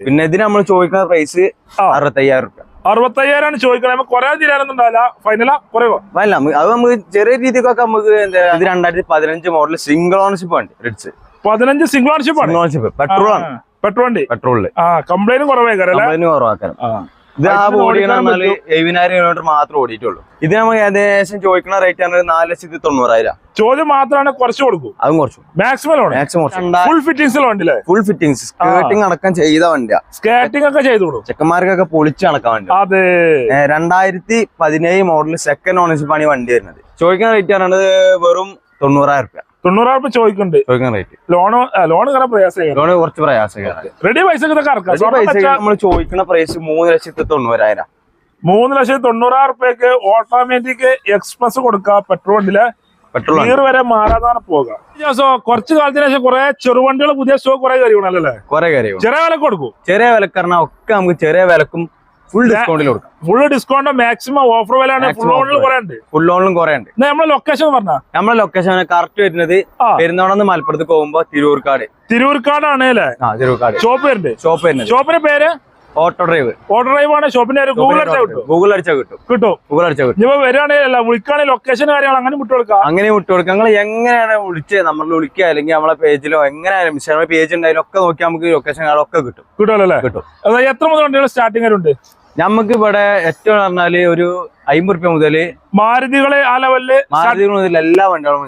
പിന്നെ ഇതിന് നമ്മൾ ചോദിക്കുന്ന പ്രൈസ്. അറുപത്തയ്യായിരം റുപ്യ. അറുപത്തയ്യായിരം ചോദിക്കുന്നത് നമുക്ക് കുറേ തീരാനൊന്നും ഉണ്ടാവില്ല ഫൈനലാ കുറയോ അല്ല അത് നമുക്ക് ചെറിയ രീതിക്കൊക്കെ നമുക്ക് എന്താ ഇത് രണ്ടായിരത്തി പതിനഞ്ച് മോഡൽ സിംഗിൾ ഓണർഷിപ്പ് ആണ് റിഡ്സ് പതിനഞ്ച് സിംഗിൾ ഓണർഷിപ്പ് ആണ്? ഓണർഷിപ്പ് പെട്രോൾ ആണ്. പെട്രോൾ വണ്ടി. പെട്രോളിൽ ആ കംപ്ലൈന്റ് കുറവായി കംപ്ലൈന്റ് കുറവാക്കാനും കുറവാക്കാൻ. ഇത് ആ ബോഡി എഴുപതിനായിരം കിലോമീറ്റർ മാത്രം ഓടിയിട്ടുള്ളൂ. ഇത് നമുക്ക് ഏകദേശം ചോദിക്കുന്ന റേറ്റ് ആണ് നാല് ലക്ഷത്തി തൊണ്ണൂറായിരം. ചോദ്യം മാത്രമാണ് കുറച്ച് കൊടുക്കും. അതും കുറച്ചു. മാക്സിമം മാക്സിമം ഫുൾ ഫിറ്റിംഗ്സ് വണ്ടിയില്ലേ ഫുൾ ഫിറ്റിംഗ്സ് സ്കേട്ടിംഗ് അടക്കം ചെയ്ത വണ്ടിയാ. സ്കേട്ടിംഗ് ഒക്കെ ചെയ്തു കൊടുക്കും ചെക്കന്മാർക്കൊക്കെ പൊളിച്ച് നടക്കാൻ വേണ്ടി അതെ. രണ്ടായിരത്തി പതിനേഴ് മോഡൽ സെക്കൻഡ് ഓണർഷിപ്പ് ആണ് ഈ വണ്ടി വരുന്നത്. ചോദിക്കുന്ന റേറ്റ് ആണ് വെറും തൊണ്ണൂറായിരം റുപ്യ. തൊണ്ണൂറായിരം രൂപ ചോദിക്കുന്നുണ്ട്. ചോദിക്കുന്ന റേറ്റ് ലോണ് ലോൺ ഇങ്ങനെ പ്രയാസം ലോണ് കുറച്ച് പ്രയാസം റെഡി പൈസ നമ്മൾ ചോദിക്കുന്ന പ്രൈസ് മൂന്ന് ലക്ഷത്തി തൊണ്ണൂറായിരം. മൂന്ന് ലക്ഷത്തി തൊണ്ണൂറായിരം റുപ്യക്ക് ഓട്ടോമാറ്റിക് എക്സ്പ്രസ് കൊടുക്കുക പെട്രോൾ വണ്ടിയിലെ. പെട്രോൾ വരെ മാറാതാണ് പോകുക ദിവസം കുറച്ച് കാലത്തിന് ശേഷം കുറെ ചെറുവണ്ടികൾ പുതിയ സ്റ്റോക്ക് കുറെ കയറിയല്ലേ കുറെ കാര്യം ചെറിയ വിലക്ക് കൊടുക്കും. ചെറിയ വിലക്കാരണ ഒക്കെ നമുക്ക് ചെറിയ വിലക്കും ഫുൾ ഡിസ്കൗണ്ടിൽ കൊടുക്കാം. ഫുൾ ഡിസ്കൗണ്ട് മാക്സിമം ഓഫർ വിലയാണ് ഫുൾ ഓണിൽ offer. ഫുൾ ലോണിലും കുറയുണ്ട്. നമ്മളെ ലൊക്കേഷൻ പറഞ്ഞ? നമ്മളെ ലൊക്കേഷൻ കറക്റ്റ് വരുന്നത്. പെരുന്നോണം പെരുന്നോണെന്ന് മലപ്പുറത്ത് പോകുമ്പോ തിരൂർക്കാട്. തിരൂർക്കാടാണ് അല്ലേ? തിരൂർക്കാട്. ഷോപ്പ് വരുന്നുണ്ട്. ഷോപ്പ് വരുന്നത് ഷോപ്പിന്റെ പേര്? ഓട്ടോ ഡ്രൈവ് ഓട്ടോ ഡ്രൈവ് ആണ്. ഷോപ്പിന്റെ ഒരു ഗൂഗിൾ അടിച്ചാൽ കിട്ടും. ഗൂഗിൾ അടിച്ചാൽ കിട്ടും. കിട്ടും. ഗൂഗിൾ അടിച്ചാൽ കിട്ടും. ഇപ്പൊ വരികയാണെങ്കിൽ അല്ല വിളിക്കുകയാണെങ്കിൽ ലൊക്കേഷൻ കാര്യങ്ങൾ അങ്ങനെ വിട്ടു കൊടുക്കാം. അങ്ങനെ വിട്ടു കൊടുക്കാം. നിങ്ങൾ എങ്ങനെയാണ് വിളിച്ചത് നമ്മൾ വിളിക്കുക. അല്ലെങ്കിൽ നമ്മളെ പേജിലോ എങ്ങനെയായാലും പേജ് ഉണ്ടായാലും ഒക്കെ നോക്കി നമുക്ക് ലൊക്കേഷൻ ഒക്കെ കിട്ടും. കിട്ടുമല്ലോ അല്ലേ? കിട്ടും. എത്ര മുതൽ വണ്ടികൾ സ്റ്റാർട്ടിംഗ് ഉണ്ട്? നമുക്ക് ഇവിടെ ഏറ്റവും പറഞ്ഞാൽ ഒരു അമ്പത് റുപ്യ മുതൽ മാരുതികളെ ആ ലെവലിൽ മാരുതികൾ മുതൽ എല്ലാ വണ്ടികളും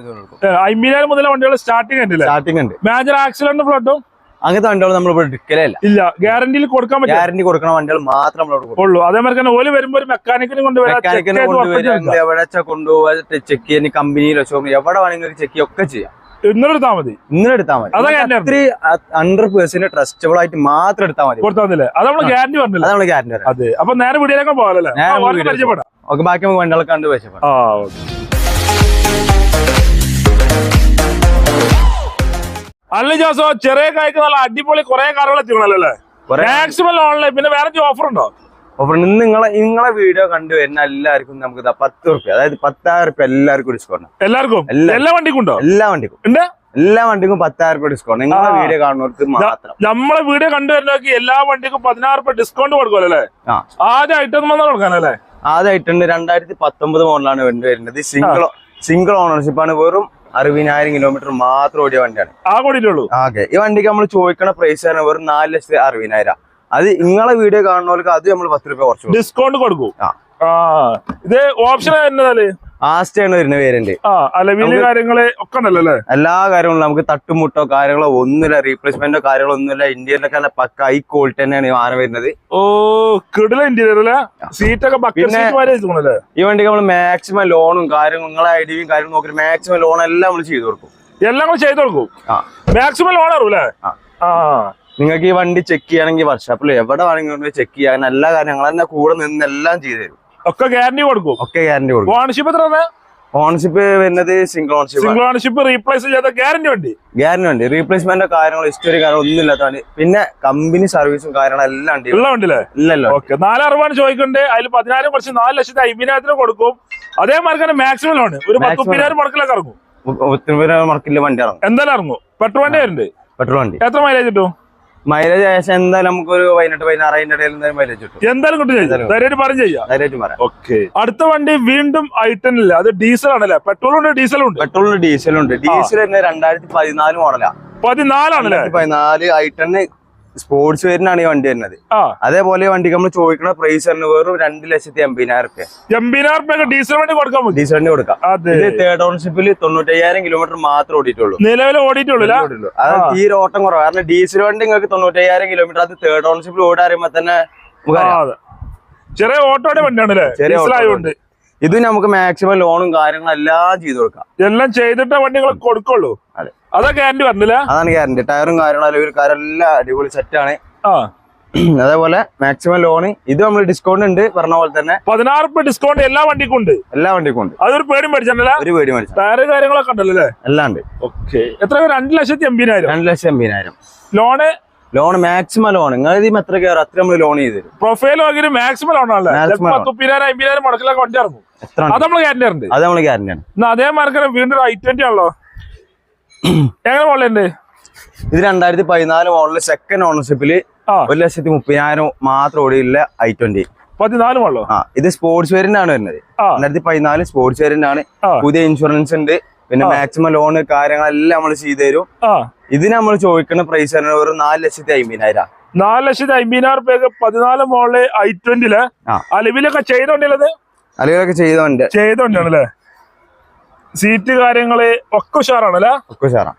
അമ്പതിനായിരം മുതൽ വണ്ടികൾ സ്റ്റാർട്ടിംഗ് ഉണ്ട് സ്റ്റാർട്ടിംഗ് ഉണ്ട് മേജർ ആക്സിഡന്റ് ഫ്ലഡും അങ്ങനത്തെ വണ്ടികൾ നമ്മൾ ഇവിടെ എടുക്കലേ ഇല്ല. ഗ്യാരണ്ടിയിൽ കൊടുക്കാൻ പറ്റില്ല. ഗ്യാരണ്ടി കൊടുക്കുന്ന വണ്ടികൾ മാത്രം ഉള്ളൂ. അതേമാതിരി തന്നെ ഓൽ വരുമ്പോ ഒരു മെക്കാനിക്കിനെ കൊണ്ടുവരാം എവിടെ വെച്ചാൽ കൊണ്ടുപോകാ ചെക്ക് ചെയ്യാൻ കമ്പനിയിലോ ഷോപ്പിൽ എവിടെ വേണമെങ്കിൽ ചെക്ക് ഒക്കെ ചെയ്യാം. ഇന്നലെ എടുത്താൽ മതി. ഇങ്ങനെ എടുത്താൽ മതി. അതാ അത്ര ഹൺഡ്രഡ് പേഴ്സെന്റ് ട്രസ്റ്റബിൾ ആയിട്ട് മാത്രം എടുത്താൽ മതി. കൊടുത്താൽ മതില്ലേ അത് നമ്മൾ ഗ്യാരണ്ടി പറഞ്ഞില്ല? അത് നമ്മൾ ഗ്യാരണ്ടി വരാം അതെ. അപ്പൊ നേരെ വീടിയിലേക്ക് നമുക്ക് പരിചയപ്പെടാം. ഓക്കെ ബാക്കി നമുക്ക് വണ്ടികളെ കണ്ട് വെച്ചപ്പോൾ ആ ഓക്കെ. അല്ല ജോസോ ചെറിയ കായ്ക്ക് നല്ല അടിപൊളി കുറെ കാറുകൾ എത്തിക്കണല്ലോ അല്ലേ? മാക്സിമം ഓൺലൈൻ പിന്നെ വേറെ ഓഫർ ഉണ്ടോ? അപ്പൊ നിങ്ങളെ നിങ്ങളെ വീഡിയോ കണ്ടു വരുന്ന എല്ലാവർക്കും നമുക്ക് പത്ത് റുപ്യ അതായത് പത്തായിരം റുപ്യ എല്ലാവർക്കും ഡിസ്കൗണ്ട് എല്ലാവർക്കും? എല്ലാ- വണ്ടിക്കും ഉണ്ടോ എല്ലാ വണ്ടിക്കും. എല്ലാ വണ്ടിക്കും പത്തായിരം റുപ്യ ഡിസ്കൗണ്ട് നിങ്ങളെ വീഡിയോ കാണുന്നവർക്ക് മാത്രം. നമ്മളെ വീഡിയോ കണ്ടുവരുന്നവർക്ക് എല്ലാ വണ്ടിക്കും പതിനാറ് രൂപ ഡിസ്കൗണ്ട് കൊടുക്കുമല്ലോ ആദ്യം ഐറ്റം കൊടുക്കാനല്ലേ ആദ്യമായിട്ടുണ്ട് രണ്ടായിരത്തി പത്തൊമ്പത് മോഡലാണ് വണ്ടി വരുന്നത്. സിംഗിൾ സിംഗിൾ ഓണർഷിപ്പ് ആണ്. വെറും അറുപതിനായിരം കിലോമീറ്റർ മാത്രം ഓടിയ വണ്ടിയാണ്. ആ കൂടിയിട്ടുള്ളൂ ഓക്കെ ഈ വണ്ടിക്ക് നമ്മൾ ചോദിക്കണ പ്രൈസ് ആണ് വെറും നാല് ലക്ഷത്തി അറുപതിനായിരം അത് നിങ്ങളെ വീഡിയോ കാണുന്നവർക്ക് അത് നമ്മൾ പത്ത് രൂപ കുറച്ച്. ഡിസ്കൗണ്ട് കൊടുക്കും. ഇത് ഓപ്ഷൻ എന്നതല്ലേ ആസ്റ്റയാണ് വരുന്ന വീൽ കാര്യങ്ങൾ ഒക്കെ ഉണ്ടല്ലോ എല്ലാ കാര്യങ്ങളും നമുക്ക് തട്ടുമുട്ടോ കാര്യങ്ങളോ ഒന്നുമില്ല റീപ്ലേസ്മെന്റോ കാര്യങ്ങളോ ഒന്നുമില്ല. ഇന്ത്യയിലൊക്കെ നല്ല പക്ക ഹൈ ക്വാളിറ്റി തന്നെയാണ് ഈ വാഹനം വരുന്നത്. ഓ കിടല ഇന്റീരിയർ സീറ്റൊക്കെ പിന്നെ- ഈ വണ്ടിക്ക് നമ്മൾ മാക്സിമം ലോണും കാര്യങ്ങളും നിങ്ങളെ ഐഡിയും കാര്യങ്ങളും നോക്കി മാക്സിമം ലോൺ എല്ലാം നമ്മൾ ചെയ്തു കൊടുക്കും. എല്ലാം നമ്മൾ ചെയ്തു കൊടുക്കും. മാക്സിമം ലോൺ അറിയൂലേ ആ. നിങ്ങൾക്ക് ഈ വണ്ടി ചെക്ക് ചെയ്യണമെങ്കിൽ വർഷാപ്പിൽ എവിടെ വേണമെങ്കിലും ചെക്ക് ചെയ്യാൻ എല്ലാ കാര്യം ഞങ്ങൾ തന്നെ കൂടെ നിന്ന് എല്ലാം ചെയ്തു തരും. ഒക്കെ ഗ്യാരണ്ടി കൊടുക്കും. ഒക്കെ ഗ്യാരണ്ടി കൊടുക്കും. ഓണർഷിപ്പ് എത്ര ഓണർഷിപ്പ് വരുന്നത് single ownership single ownership replace ചെയ്ത ഗ്യാരണ്ടി വണ്ടി. ഗ്യാരണ്ടി വണ്ടി. റീപ്ലേസ്മെന്റ് കാര്യങ്ങളോ ഹിസ്റ്ററി കാര്യങ്ങളോ ഒന്നും ഇല്ലാത്ത വണ്ടി. പിന്നെ കമ്പനി സർവീസും കാര്യങ്ങളും എല്ലാം ഉണ്ട് ഉള്ള വണ്ടിയില്ലേ ഇല്ലല്ലോ ഓക്കെ നാലറുപാണ് ചോദിക്കണ്ടേ. അതിൽ പതിനായിരം കുറച്ച് നാല് ലക്ഷത്തി അമ്പതിനായിരത്തിന് കൊടുക്കും. അതേമാതിരി തന്നെ മാക്സിമം ലോൺ ഒരു പത്ത് Maximum. മുപ്പതിനായിരം മുടക്കിലൊക്കെ ഇറങ്ങും. മുടക്കില്ല വണ്ടി ഇറങ്ങും. എന്തായാലും ഇറങ്ങും. പെട്രോൾ വണ്ടി വരുന്നുണ്ട് പെട്രോൾ വണ്ടി. എത്ര മൈലേജ് കിട്ടും? മൈലേജ് ഏകദേശം എന്തായാലും നമുക്ക് ഒരു പതിനെട്ട് പതിനാറ് അതിന്റെ ഇടയിൽ എന്തായാലും മൈലേജ് കിട്ടും. എന്തായാലും കിട്ടും ധൈര്യം പറഞ്ഞു ധൈര്യമായിട്ട് പറഞ്ഞ് ചെയ്യാം. ധൈര്യമായിട്ട് പറയാം. ഓക്കെ അടുത്ത വണ്ടി വീണ്ടും ഐറ്റനില്ല അത് ഡീസൽ ആണല്ലേ? പെട്രോൾ ഉണ്ട് ഡീസൽ ഉണ്ട്? പെട്രോളിന് ഡീസലുണ്ട് ഡീസൽ വരുന്നത് രണ്ടായിരത്തി പതിനാല് മോഡലാ പതിനാലാണല്ലേ? പതിനാല് ഐട്ടന് സ്പോർട്സ് വേരിനാണ് ഈ വണ്ടി വരുന്നത്. അതേപോലെ വണ്ടിക്ക് നമ്മൾ ചോദിക്കുന്ന പ്രൈസ് തന്നെ വെറും രണ്ട് ലക്ഷത്തി എൺപതിനായിരം റുപ്യ. എൺപതിനായിരം റുപ്യ ഡീസൽ വണ്ടി ഡീസലിന് കൊടുക്കാം. ഇത് തേർഡ് ഓണർഷിപ്പിൽ തൊണ്ണൂറ്റയ്യായിരം കിലോമീറ്റർ മാത്രം ഓടിയിട്ടുള്ളൂ. നിലവിൽ ഓടിയിട്ടുള്ളൂ. അത് തീരെ ഓട്ടം കുറവ്. കാരണം ഡീസൽ വണ്ടി നിങ്ങൾക്ക് തൊണ്ണൂറ്റയ്യായിരം കിലോമീറ്റർ അത് തേർഡ് ഓണർഷിപ്പിൽ ഓടാറിയുമ്പോ തന്നെ. ചെറിയ ഓട്ടോടെ വണ്ടിയാണ് അല്ലേ? ചെറിയ ഓട്ടോ ഇത് നമുക്ക് മാക്സിമം ലോണും കാര്യങ്ങളും എല്ലാം ചെയ്തു കൊടുക്കാം. എല്ലാം ചെയ്തിട്ടേ വണ്ടികൾ കൊടുക്കുള്ളൂ. അതെ. അതാ ഗ്യാരണ്ടി വന്നില്ല? അതാണ് ഗ്യാരണ്ടി ടയറും കാര്യങ്ങളും അല്ലെങ്കിൽ കാര്യം എല്ലാം അടിപൊളി സെറ്റാണ് ആ. അതേപോലെ മാക്സിമം ലോണ് ഇത് നമ്മൾ ഡിസ്കൗണ്ട് ഉണ്ട് പറഞ്ഞ പോലെ തന്നെ പതിനാറ് റുപ്യ ഡിസ്കൗണ്ട് എല്ലാ വണ്ടിക്കും ഉണ്ട്. എല്ലാ വണ്ടിക്കും ഉണ്ട്. അതൊരു പേടി മേടിച്ചല്ലേ ഒരു പേടി മേടിച്ചു. ടയറ് കാര്യങ്ങളൊക്കെ ഉണ്ടല്ലോ അല്ലേ? എല്ലാം ഉണ്ട്. ഓക്കെ എത്ര രണ്ട് ലക്ഷത്തി എൺപതിനായിരം രണ്ട് ലക്ഷത്തി എൺപതിനായിരം ലോണ് ലോൺ മാക്സിമം ലോൺ നിങ്ങൾ ഇതിന് എത്ര കയറും? അത്ര നമ്മൾ ലോൺ ചെയ്ത് തരും. Profile maximum loan Maximum loan. മുപ്പതിനായിരം അമ്പതിനായിരം മുടക്കിലൊക്കെ വണ്ടി ഇറങ്ങും. അത് നമ്മൾ ഗ്യാരണ്ടി ഉണ്ട്. അത് നമ്മൾ ഗ്യാരണ്ടിയാണ് എന്നാ അതേ മാർക്കറ്റ് വീണ്ടും ഐ ട്വന്റി ആണല്ലോ. എങ്ങനെ ഇത് രണ്ടായിരത്തി പതിനാല് മോഡൽ സെക്കൻഡ് ഓണർഷിപ്പിൽ ഒരു ലക്ഷത്തി മുപ്പതിനായിരം മാത്രം ഓടിയുള്ള ഐ ട്വന്റി പതിനാല് മോഡലോ ആ ഇത് സ്പോർട്സ് വേരിയന്റ് ആണ് വരുന്നത്. രണ്ടായിരത്തി പതിനാല് സ്പോർട്സ് വേരിയന്റ് ആണ്. പുതിയ ഇൻഷുറൻസ് ഉണ്ട്. പിന്നെ മാക്സിമം ലോണ് കാര്യങ്ങളെല്ലാം നമ്മൾ ചെയ്തു തരും. ആ ഇതിന് നമ്മൾ ചോദിക്കുന്ന പ്രൈസ് പറഞ്ഞാൽ ഒരു നാല് ലക്ഷത്തി അമ്പതിനായിരം നാല് ലക്ഷത്തി അമ്പതിനായിരം റുപ്യക്ക് പതിനാല് മോളിൽ ഐ ട്വന്റിൽ. അലവിലൊക്കെ ചെയ്തോണ്ടില്ലത്? അലവിലൊക്കെ ചെയ്തോണ്ട്. ചെയ്തോണ്ടാണല്ലേ സീറ്റ് കാര്യങ്ങൾ ഒക്കെ ഉഷാറാണല്ലേ? ഒക്കെ ഉഷാറാണ്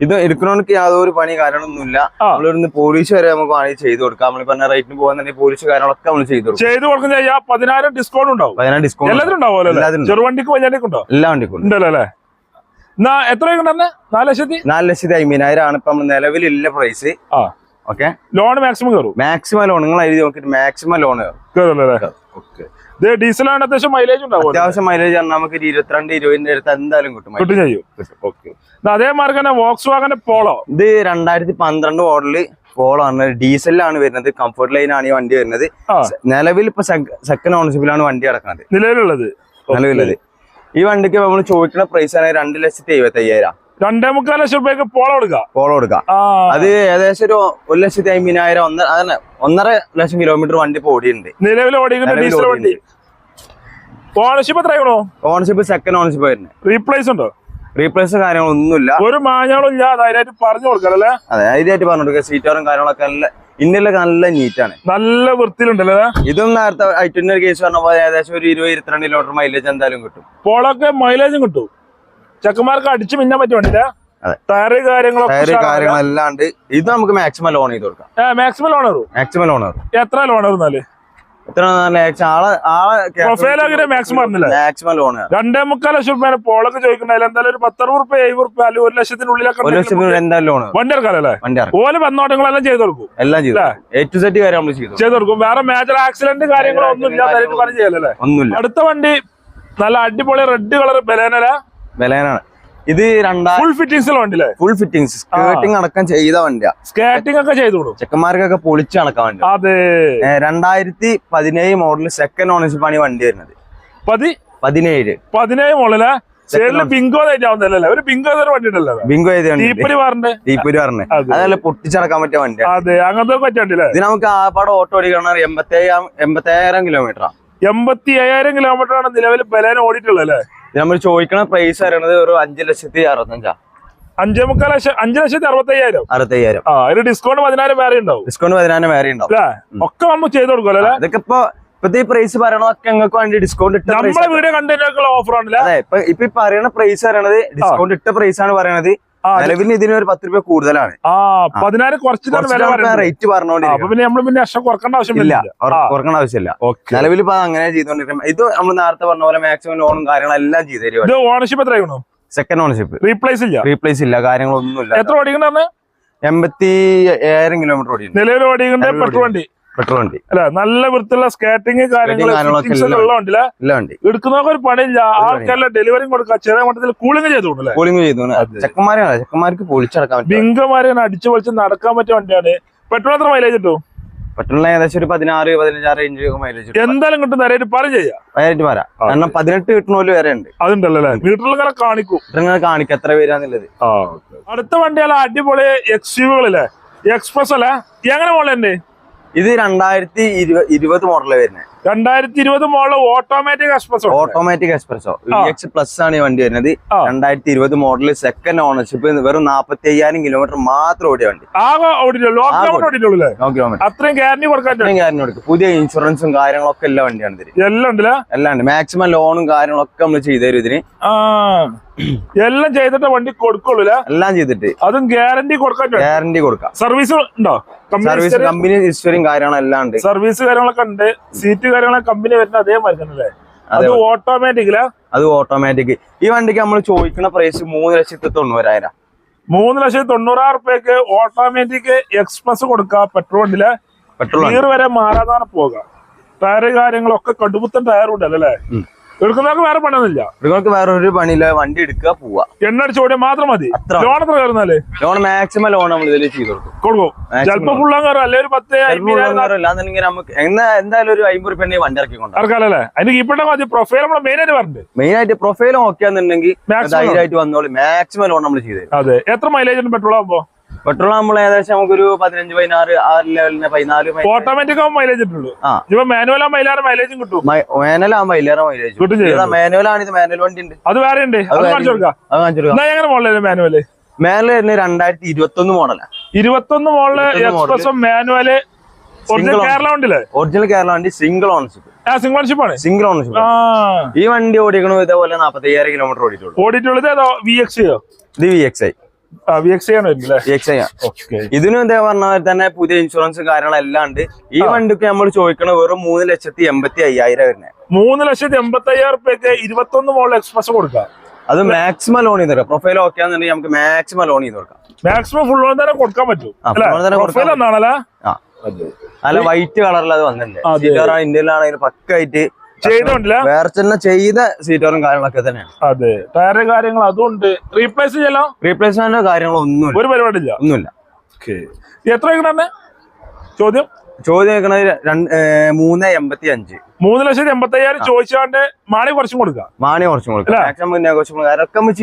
ഇത് എടുക്കണവർക്ക് യാതൊരു പണി കാര്യങ്ങളൊന്നുമില്ല. ആ. നമ്മളിവിടുന്ന് പോലീസ് വരെ നമുക്ക് വേണമെങ്കിൽ ചെയ്തു കൊടുക്കാം. നമ്മൾ പറഞ്ഞ റേറ്റിന് പോകുന്നുണ്ടെങ്കിൽ പോലീസ് കാര്യങ്ങളൊക്കെ നമ്മൾ ചെയ്തു കൊടുക്കും. ചെയ്തു കൊടുക്കുന്ന ചെയ്യാ. പതിനായിരം ഡിസ്കൗണ്ട് ഉണ്ടാവും. ഡിസ്കൗണ്ട് എല്ലാത്തിനും ഉണ്ടാവുമല്ലോ ചെറുവണ്ടിക്ക് ഉണ്ടോ? എല്ലാ വണ്ടിക്കും ഉണ്ട്. ഉണ്ടല്ലോ അല്ലേ? എത്ര നാല് ലക്ഷത്തി? നാല് ലക്ഷത്തി അമ്പതിനായിരം ആണ് ഇപ്പൊ നമ്മൾ നിലവിലുള്ള പ്രൈസ് ആ. ഓക്കെ ലോൺ മാക്സിമം കയറും മാക്സിമം ലോൺ നിങ്ങൾ എഴുതി നോക്കിട്ട് മാക്സിമം ലോൺ കയറും ഓക്കെ ഇത് ഡീസലാണ് അത്യാവശ്യം മൈലേജ് ഉണ്ടാവും അത്യാവശ്യം മൈലേജ് ആണ്. നമുക്ക് ഇരുപത്തിരണ്ട് ഇരുപതിന്റെ അടുത്ത് എന്തായാലും കിട്ടും കിട്ടും ചെയ്യും. ഓക്കെ അതേമാതിരി തന്നെ വോക്സ് വാഗന്റെ പോളോ ഇത് രണ്ടായിരത്തി പന്ത്രണ്ട് മോഡൽ പോളോ ആണ് ഡീസലിലാണ് വരുന്നത്. കംഫർട്ട് ലൈൻ ആണ് ഈ വണ്ടി വരുന്നത്. നിലവിൽ ഇപ്പൊ സെക്കൻഡ് ഓണർഷിപ്പിലാണ് വണ്ടി കിടക്കുന്നത് നിലവിലുള്ളത്. നിലവിലുള്ളത്. ഈ വണ്ടിക്ക് നമ്മൾ ചോദിക്കുന്ന പ്രൈസ് ആണ് രണ്ട് ലക്ഷത്തി എഴുപത്തി അയ്യായിരം രണ്ടേ മുക്കാൽ ലക്ഷം രൂപയ്ക്ക് പോളോ കൊടുക്കാം പോളോ കൊടുക്കാം അത് ഏകദേശം ഒരു ഒരു ലക്ഷത്തി അമ്പതിനായിരം ഒന്നര അതന്നെ ഒന്നര ലക്ഷം കിലോമീറ്റർ വണ്ടി ഇപ്പൊ ഓടിയുണ്ട് നിലവിൽ വണ്ടി. ഓണർഷിപ്പ് എത്രയാണോ ഓണർഷിപ്പ് സെക്കൻഡ് ഓണർഷിപ്പ് വരുന്നത്. റീപ്ലേസ് ഉണ്ടോ? റീപ്ലേസ് കാര്യങ്ങളൊന്നുമില്ല. ഒരു മാഞ്ഞാളും ഇല്ല ധൈര്യമായിട്ട് പറഞ്ഞു കൊടുക്കാം അല്ലേ? അതെ ധൈര്യമായിട്ട് പറഞ്ഞു കൊടുക്കുക. സീറ്റോറും കാര്യങ്ങളൊക്കെ നല്ല ഇന്നലൊക്കെ നല്ല നീറ്റാണ് നല്ല വൃത്തിയിലുണ്ടല്ലേ ഇതും നേരത്തെ ഐറ്റിന്റെ കേസ് പറഞ്ഞ പോലെ ഏകദേശം ഒരു ഇരുപത് ഇരുപത്തിരണ്ട് കിലോമീറ്റർ മൈലേജ് എന്തായാലും കിട്ടും. പോളൊക്കെ മൈലേജും കിട്ടും. ചെക്കന്മാർക്ക് അടിച്ചു മിന്നാൻ പറ്റും വണ്ടിയില്ല? അതെ. ടയറ് കാര്യങ്ങളൊക്കെ ടയറ് ഇത് നമുക്ക് മാക്സിമം ലോൺ ചെയ്ത് കൊടുക്കാം. മാക്സിമം ലോൺ മാക്സിമം ലോൺ എത്ര ലോൺ കയറുന്നാൽ മാക്സിമം ലോൺ രണ്ടേ മുക്കാൽ ലക്ഷം രൂപ പോളൊക്കെ ചോദിക്കണ്ടായാലും എന്തായാലും ഒരു പത്തറുപത് റുപ്യ എഴുപത് റുപ്യ അല്ലെങ്കിൽ ഒരു ലക്ഷത്തിനുള്ളിലൊക്കെ ഒരു ലക്ഷം എന്തായാലും ലോൺ വണ്ടി ഓൽ വന്നോട്ടങ്ങളെല്ലാം ചെയ്തു കൊടുക്കും. എല്ലാം ചെയ്തു സെറ്റ് കാര്യം നമ്മൾ ചെയ്തു ചെയ്ത് കൊടുക്കും. വേറെ മേജർ ആക്സിഡന്റ് കാര്യങ്ങളോ ഒന്നും ഇല്ലാതായിട്ട് പണി ചെയ്യലല്ലേ? ഒന്നുമില്ല. അടുത്ത വണ്ടി നല്ല അടിപൊളി റെഡ് കളർ ബലേനല. വിലയാണ് ഇത് രണ്ടാ ഫുൾ ഫിറ്റിംഗ്സ് വണ്ടിയില്ലേ? ഫുൾ ഫിറ്റിംഗ്സ് സ്കേർട്ടിംഗ് അടക്കം ചെയ്ത വണ്ടിയാ. സ്കേട്ടിംഗ് ഒക്കെ ചെയ്തു കൊടുക്കും ചെക്കന്മാർക്കൊക്കെ പൊളിച്ച് നടക്കാൻ വണ്ടി അതെ. രണ്ടായിരത്തി പതിനേഴ് മോഡൽ സെക്കൻഡ് ഓണർഷിപ്പ് ആണ് ഈ വണ്ടി വരുന്നത്. പതി പതിനേഴ്. പതിനേഴ് മോളിൽ സൈഡിൽ ബിങ്കോ ഒരു വണ്ടി ഉണ്ടല്ലോ വണ്ടി. അതല്ല പൊട്ടിച്ചടക്കാൻ പറ്റിയ വണ്ടിയാണ് അതെ അങ്ങനത്തെ പറ്റണ്ടല്ലേ ഇത് നമുക്ക് ആപ്പാട് ഓട്ടോ ഓടിക്കണം എൺപത്തി അയ്യായിരം കിലോമീറ്റർ എൺപത്തി അയ്യായിരം കിലോമീറ്റർ ആണ് നിലവിൽ ബലേന ഓടിയിട്ടുള്ളത് അല്ലേ? നമ്മൾ ചോദിക്കണ പ്രൈസ് പറയുന്നത് ഒരു അഞ്ചു ലക്ഷത്തി അറുപത്തഞ്ചാ. അഞ്ചേ മുക്കാൽ ലക്ഷം അഞ്ചു ലക്ഷത്തി അറുപത്തയ്യായിരം. അറുപത്തയ്യായിരം. ആ ഒരു ഡിസ്കൗണ്ട് പതിനായിരം വേറെ ഉണ്ടാവും. ഡിസ്കൗണ്ട് പതിനായിരം വേറെ ഉണ്ടാവും. അല്ലേ? ഒക്കെ നമ്മൾ ചെയ്ത് കൊടുക്കുമല്ലോ അല്ലേ? അതൊക്കെ ഇപ്പൊ ഇപ്പത്തെ ഈ പ്രൈസ് പറയണതൊക്കെ ഞങ്ങൾക്ക് വേണ്ടി ഡിസ്കൗണ്ട് ഇട്ട നമ്മളെ വീഡിയോ കണ്ടിട്ടുള്ള ഓഫർ ആണല്ലേ? അതെ ഇപ്പൊ ഇപ്പൊ പറയണ പ്രൈസ് പറയണത് ഡിസ്കൗണ്ട് ഇട്ട പ്രൈസ് ആണ് പറയണത്. നിലവിൽ ഇതിന് ഒരു പത്ത് രൂപ കൂടുതലാണ്. ആ പതിനായിരം പറയുന്നത്. റേറ്റ് ആ, പിന്നെ നമ്മൾ പിന്നെ ലക്ഷം കുറക്കേണ്ട ആവശ്യം ഇല്ല വരുന്നില്ല. അവർ ആ, കുറക്കണ ആവശ്യമില്ല. നിലവിൽ ഇപ്പൊ അങ്ങനെ ചെയ്തോണ്ടിരിക്കും. ഇത് നമ്മൾ നേരത്തെ പറഞ്ഞ പോലെ മാക്സിമം ലോണും കാര്യങ്ങളെല്ലാം ചെയ്തു തരും ഓണർഷിപ്പ് എത്രയാണോ സെക്കൻഡ് ഓണർഷിപ്പ് റീപ്ലേസ് ഇല്ല? റീപ്ലേസ് ഇല്ല കാര്യങ്ങളൊന്നുമില്ല. എത്ര ഓടിക്കണ്ടെന്ന് എൺപത്തി ഏഴായിരം കിലോമീറ്റർ ഓടി നിലവിൽ ഓടിക്കണ്ട നിലവിൽ പെട്രോൾ വണ്ടി. പെട്രോൾ വണ്ടി. അല്ല നല്ല വൃത്തിയുള്ള സ്കേറ്റിംഗ് ഇല്ല എടുക്കുന്നവർക്ക് ഒരു പണിയില്ല. ആൾക്കാരെ ഡെലിവറി കൊടുക്കുക ചെറിയ മട്ടത്തിൽ കൂളിംഗ് ചെയ്തു കൂളിംഗ് ചെയ്തു ചെക്കന്മാരാണ്. ചെക്കന്മാർക്ക് പൊളിച്ചടക്കാൻ പറ്റും. ബിങ്കമാരെ അടിച്ചു പൊളിച്ച് നടക്കാൻ പറ്റിയ വണ്ടിയാണ്. പെട്രോൾ എത്ര മൈലേജ് കിട്ടും? പെട്രോളിന് ഏകദേശം ഒരു പതിനാറ് പതിനഞ്ചാറ് റേഞ്ച് മൈലേജ് എന്തായാലും കിട്ടും. നേരെ പറ ചെയ്യാം. പതിനെട്ട് പറ കാരണം പതിനെട്ട് കിട്ടുന്ന പോലെ വരെ ഉണ്ട്. അതുണ്ടല്ലോ മീറ്ററിൽ കാണിക്കും. ഇങ്ങനെ കാണിക്ക എത്ര പേരാന്നുള്ളത്. അടുത്ത വണ്ടിയല്ല അടിപൊളി എക്സ് യുകളില്ലേ എക്സ്പ്രസ് അല്ലേ? എങ്ങനെ മോളെ ഇത് രണ്ടായിരത്തി ഇരുപത് മോഡൽ വരുന്നത് രണ്ടായിരത്തി ഇരുപത് മോഡൽ ഓട്ടോമാറ്റിക് എക്സ്പ്രസ് ഓട്ടോമാറ്റിക് എക്സ്പ്രസോ എക്സ് പ്ലസ് ആണ് ഈ വണ്ടി വരുന്നത്. രണ്ടായിരത്തി ഇരുപത് മോഡൽ സെക്കൻഡ് ഓണർഷിപ്പ് വെറും നാപ്പത്തി അയ്യായിരം കിലോമീറ്റർ മാത്രം ഓടിയ വണ്ടി. അത്രയും ഗ്യാരണ്ടി കൊടുക്കാൻ കൊടുക്കും. പുതിയ ഇൻഷുറൻസും കാര്യങ്ങളൊക്കെ എല്ലാ വണ്ടിയാണ് ഇതിന് എല്ലാം ഉണ്ടല്ലേ? എല്ലാം ഉണ്ട്. മാക്സിമം ലോണും കാര്യങ്ങളൊക്കെ നമ്മൾ ചെയ്തു തരും ഇതിന്. എല്ലാം ചെയ്തിട്ട് വണ്ടി കൊടുക്കുള്ളൂ എല്ലാം ചെയ്തിട്ട്. അതും ഗ്യാരണ്ടി കൊടുക്കാൻ ഗ്യാരണ്ടി കൊടുക്കാം. സർവീസ് ഉണ്ടോ? സർവീസ് കമ്പനി ഹിസ്റ്ററിയും കാര്യങ്ങളും എല്ലാം ഉണ്ട്. സർവീസ് കാര്യങ്ങളൊക്കെ ഉണ്ട്. സീറ്റ് കാര്യങ്ങളൊക്കെ കമ്പനി വരുന്ന അതേ മരുന്നല്ലേ അത്. ഓട്ടോമാറ്റിക് അത് ഓട്ടോമാറ്റിക് ഈ വണ്ടിക്ക് നമ്മൾ ചോദിക്കുന്ന പ്രൈസ് മൂന്ന് ലക്ഷത്തി തൊണ്ണൂറായിരം. മൂന്ന് ലക്ഷത്തി തൊണ്ണൂറായിരം റുപ്യക്ക് ഓട്ടോമാറ്റിക് എക്സ്പ്രസ് പെട്രോളിൽ പെട്രോൾ ഗിയർ വരെ മാറാതാണ് പോകുക ടയർ കാര്യങ്ങളൊക്കെ കടുപ്പത്തൻ ടയർ ഉണ്ടല്ലോ അല്ലേ. എടുക്കുന്നവർക്ക് വേറെ പണിയൊന്നുമില്ല. എടുക്കുന്നവർക്ക് വേറെ ഒരു പണിയില്ല വണ്ടി എടുക്കുക പോവാ എണ്ണ അടിച്ച് ഓടിയാൽ മാത്രം മതി. ലോൺ എത്ര കയറുന്നാൽ? ലോൺ മാക്സിമം ലോൺ നമ്മൾ ഇതിൽ ചെയ്ത് കൊടുക്കും. കൊടുക്കും. ചിലപ്പോ. ഫുള്ളാൻ കയറും. അല്ലെ ഒരു പത്ത് അല്ലാന്നുണ്ടെങ്കിൽ നമുക്ക് എന്നാ എന്തായാലും ഒരു അമ്പത് റുപ്യ വണ്ടി ഇറക്കി കൊണ്ടുപോകും ഇറക്കാലല്ലേ അതിന് കീപ്പിട്ട മതി. പ്രൊഫൈൽ നമ്മൾ മെയിൻ ആയിട്ട് പറഞ്ഞിട്ട് മെയിൻ ആയിട്ട് പ്രൊഫൈലും ഓക്കെ ആണെന്നുണ്ടെങ്കിൽ ധൈര്യമായിട്ട് വന്നോളൂ. മാക്സിമം ലോൺ നമ്മൾ ചെയ്ത് അതെ. എത്ര മൈലേജ് പെട്രോൾ ആകുമ്പോ പെട്രോൾ നമ്മൾ ഏകദേശം നമുക്കൊരു പതിനഞ്ച് പതിനാറ് ആ ലെവലിന് പതിനാല് പതി- ഓട്ടോമാറ്റിക് ആവും മൈലേജ് കിട്ടുള്ളൂ. ഇപ്പൊ മാനുവൽ ആ മൈലാറ് മൈലേജും കിട്ടും. മാനുവൽ ആ മൈലാറ് മൈലേജ് കിട്ടും മാനുവൽ മാനുവലാണ് ഇത് മാനുവൽ വണ്ടി ഉണ്ട്. അത് വേറെ ഉണ്ട്. അത് കാണിച്ചു കൊടുക്കാം. മാനുവൽ മാനുവൽ വരുന്നത് രണ്ടായിരത്തി ഇരുപത്തി ഒന്ന് മോഡലാ ഇരുപത്തൊന്ന് മോഡൽ 21 model. എക്സ്പ്രസും മാനുവൽ ഒറിജിനൽ കേരള ഉണ്ടല്ലേ ഒറിജിനൽ കേരള വണ്ടി സിംഗിൾ ഓണർഷിപ്പ് സിംഗിൾ ഓണർഷിപ്പ് ആണ്. സിംഗിൾ ഓണർഷിപ്പ് ഈ വണ്ടി ഓടിക്കണോ ഇതേപോലെ നാപ്പത്തി അയ്യായിരം കിലോമീറ്റർ ഓടിയിട്ടുള്ളൂ. ഓടിയിട്ടുള്ളത് വി എക്സ് ഇത് വി എക്സ് ഐ ഇതിനും ഇതേ പറഞ്ഞ പോലെ തന്നെ പുതിയ ഇൻഷുറൻസും കാര്യങ്ങളെല്ലാം ഉണ്ട്. ഈ വണ്ടിക്ക് നമ്മൾ ചോദിക്കണ വെറും മൂന്ന് ലക്ഷത്തി എൺപത്തി അയ്യായിരം വരുന്നത് മൂന്ന് ലക്ഷത്തി എൺപത്തി അയ്യായിരം റുപ്യക്ക് ഇരുപത്തൊന്ന് മോഡൽ എക്സ്പ്രസ് കൊടുക്കാം. അത് മാക്സിമം ലോൺ ചെയ്ത് തരാം. പ്രൊഫൈൽ ഓക്കെ ആണെന്നുണ്ടെങ്കിൽ നമുക്ക് മാക്സിമം ലോൺ ചെയ്ത് കൊടുക്കാം. മാക്സിമം ഫുൾ ലോൺ തന്നെ കൊടുക്കാൻ പറ്റും. അല്ല? വൈറ്റ് കളറിൽ അത്. വന്നിട്ടുണ്ട്. ഇന്ത്യയിലാണെങ്കിൽ പക്കായിട്ട് വേറെ തന്നെ ചെയ്ത സീറ്ററും കാര്യങ്ങളൊക്കെ തന്നെയാണ് അതെ. ടയറ് കാര്യങ്ങൾ അതുകൊണ്ട് റീപ്ലേസ് ചെയ്യലോ? റീപ്ലേസ്മെന്റോ കാര്യങ്ങളൊന്നുമില്ല ഒരു പരിപാടിയില്ല. ഒന്നുമില്ല. എത്ര കിട്ടണേ ചോദ്യം? ചോദ്യം കേൾക്കണത് മൂന്ന് എൺപത്തി അഞ്ച് മൂന്ന് ലക്ഷത്തി എൺപത്തി അയ്യായിരം ചോദിച്ചാണ്ട് മാണി കുറച്ചും കൊടുക്കാം. മാണി കുറച്ചും കൊടുക്കാം.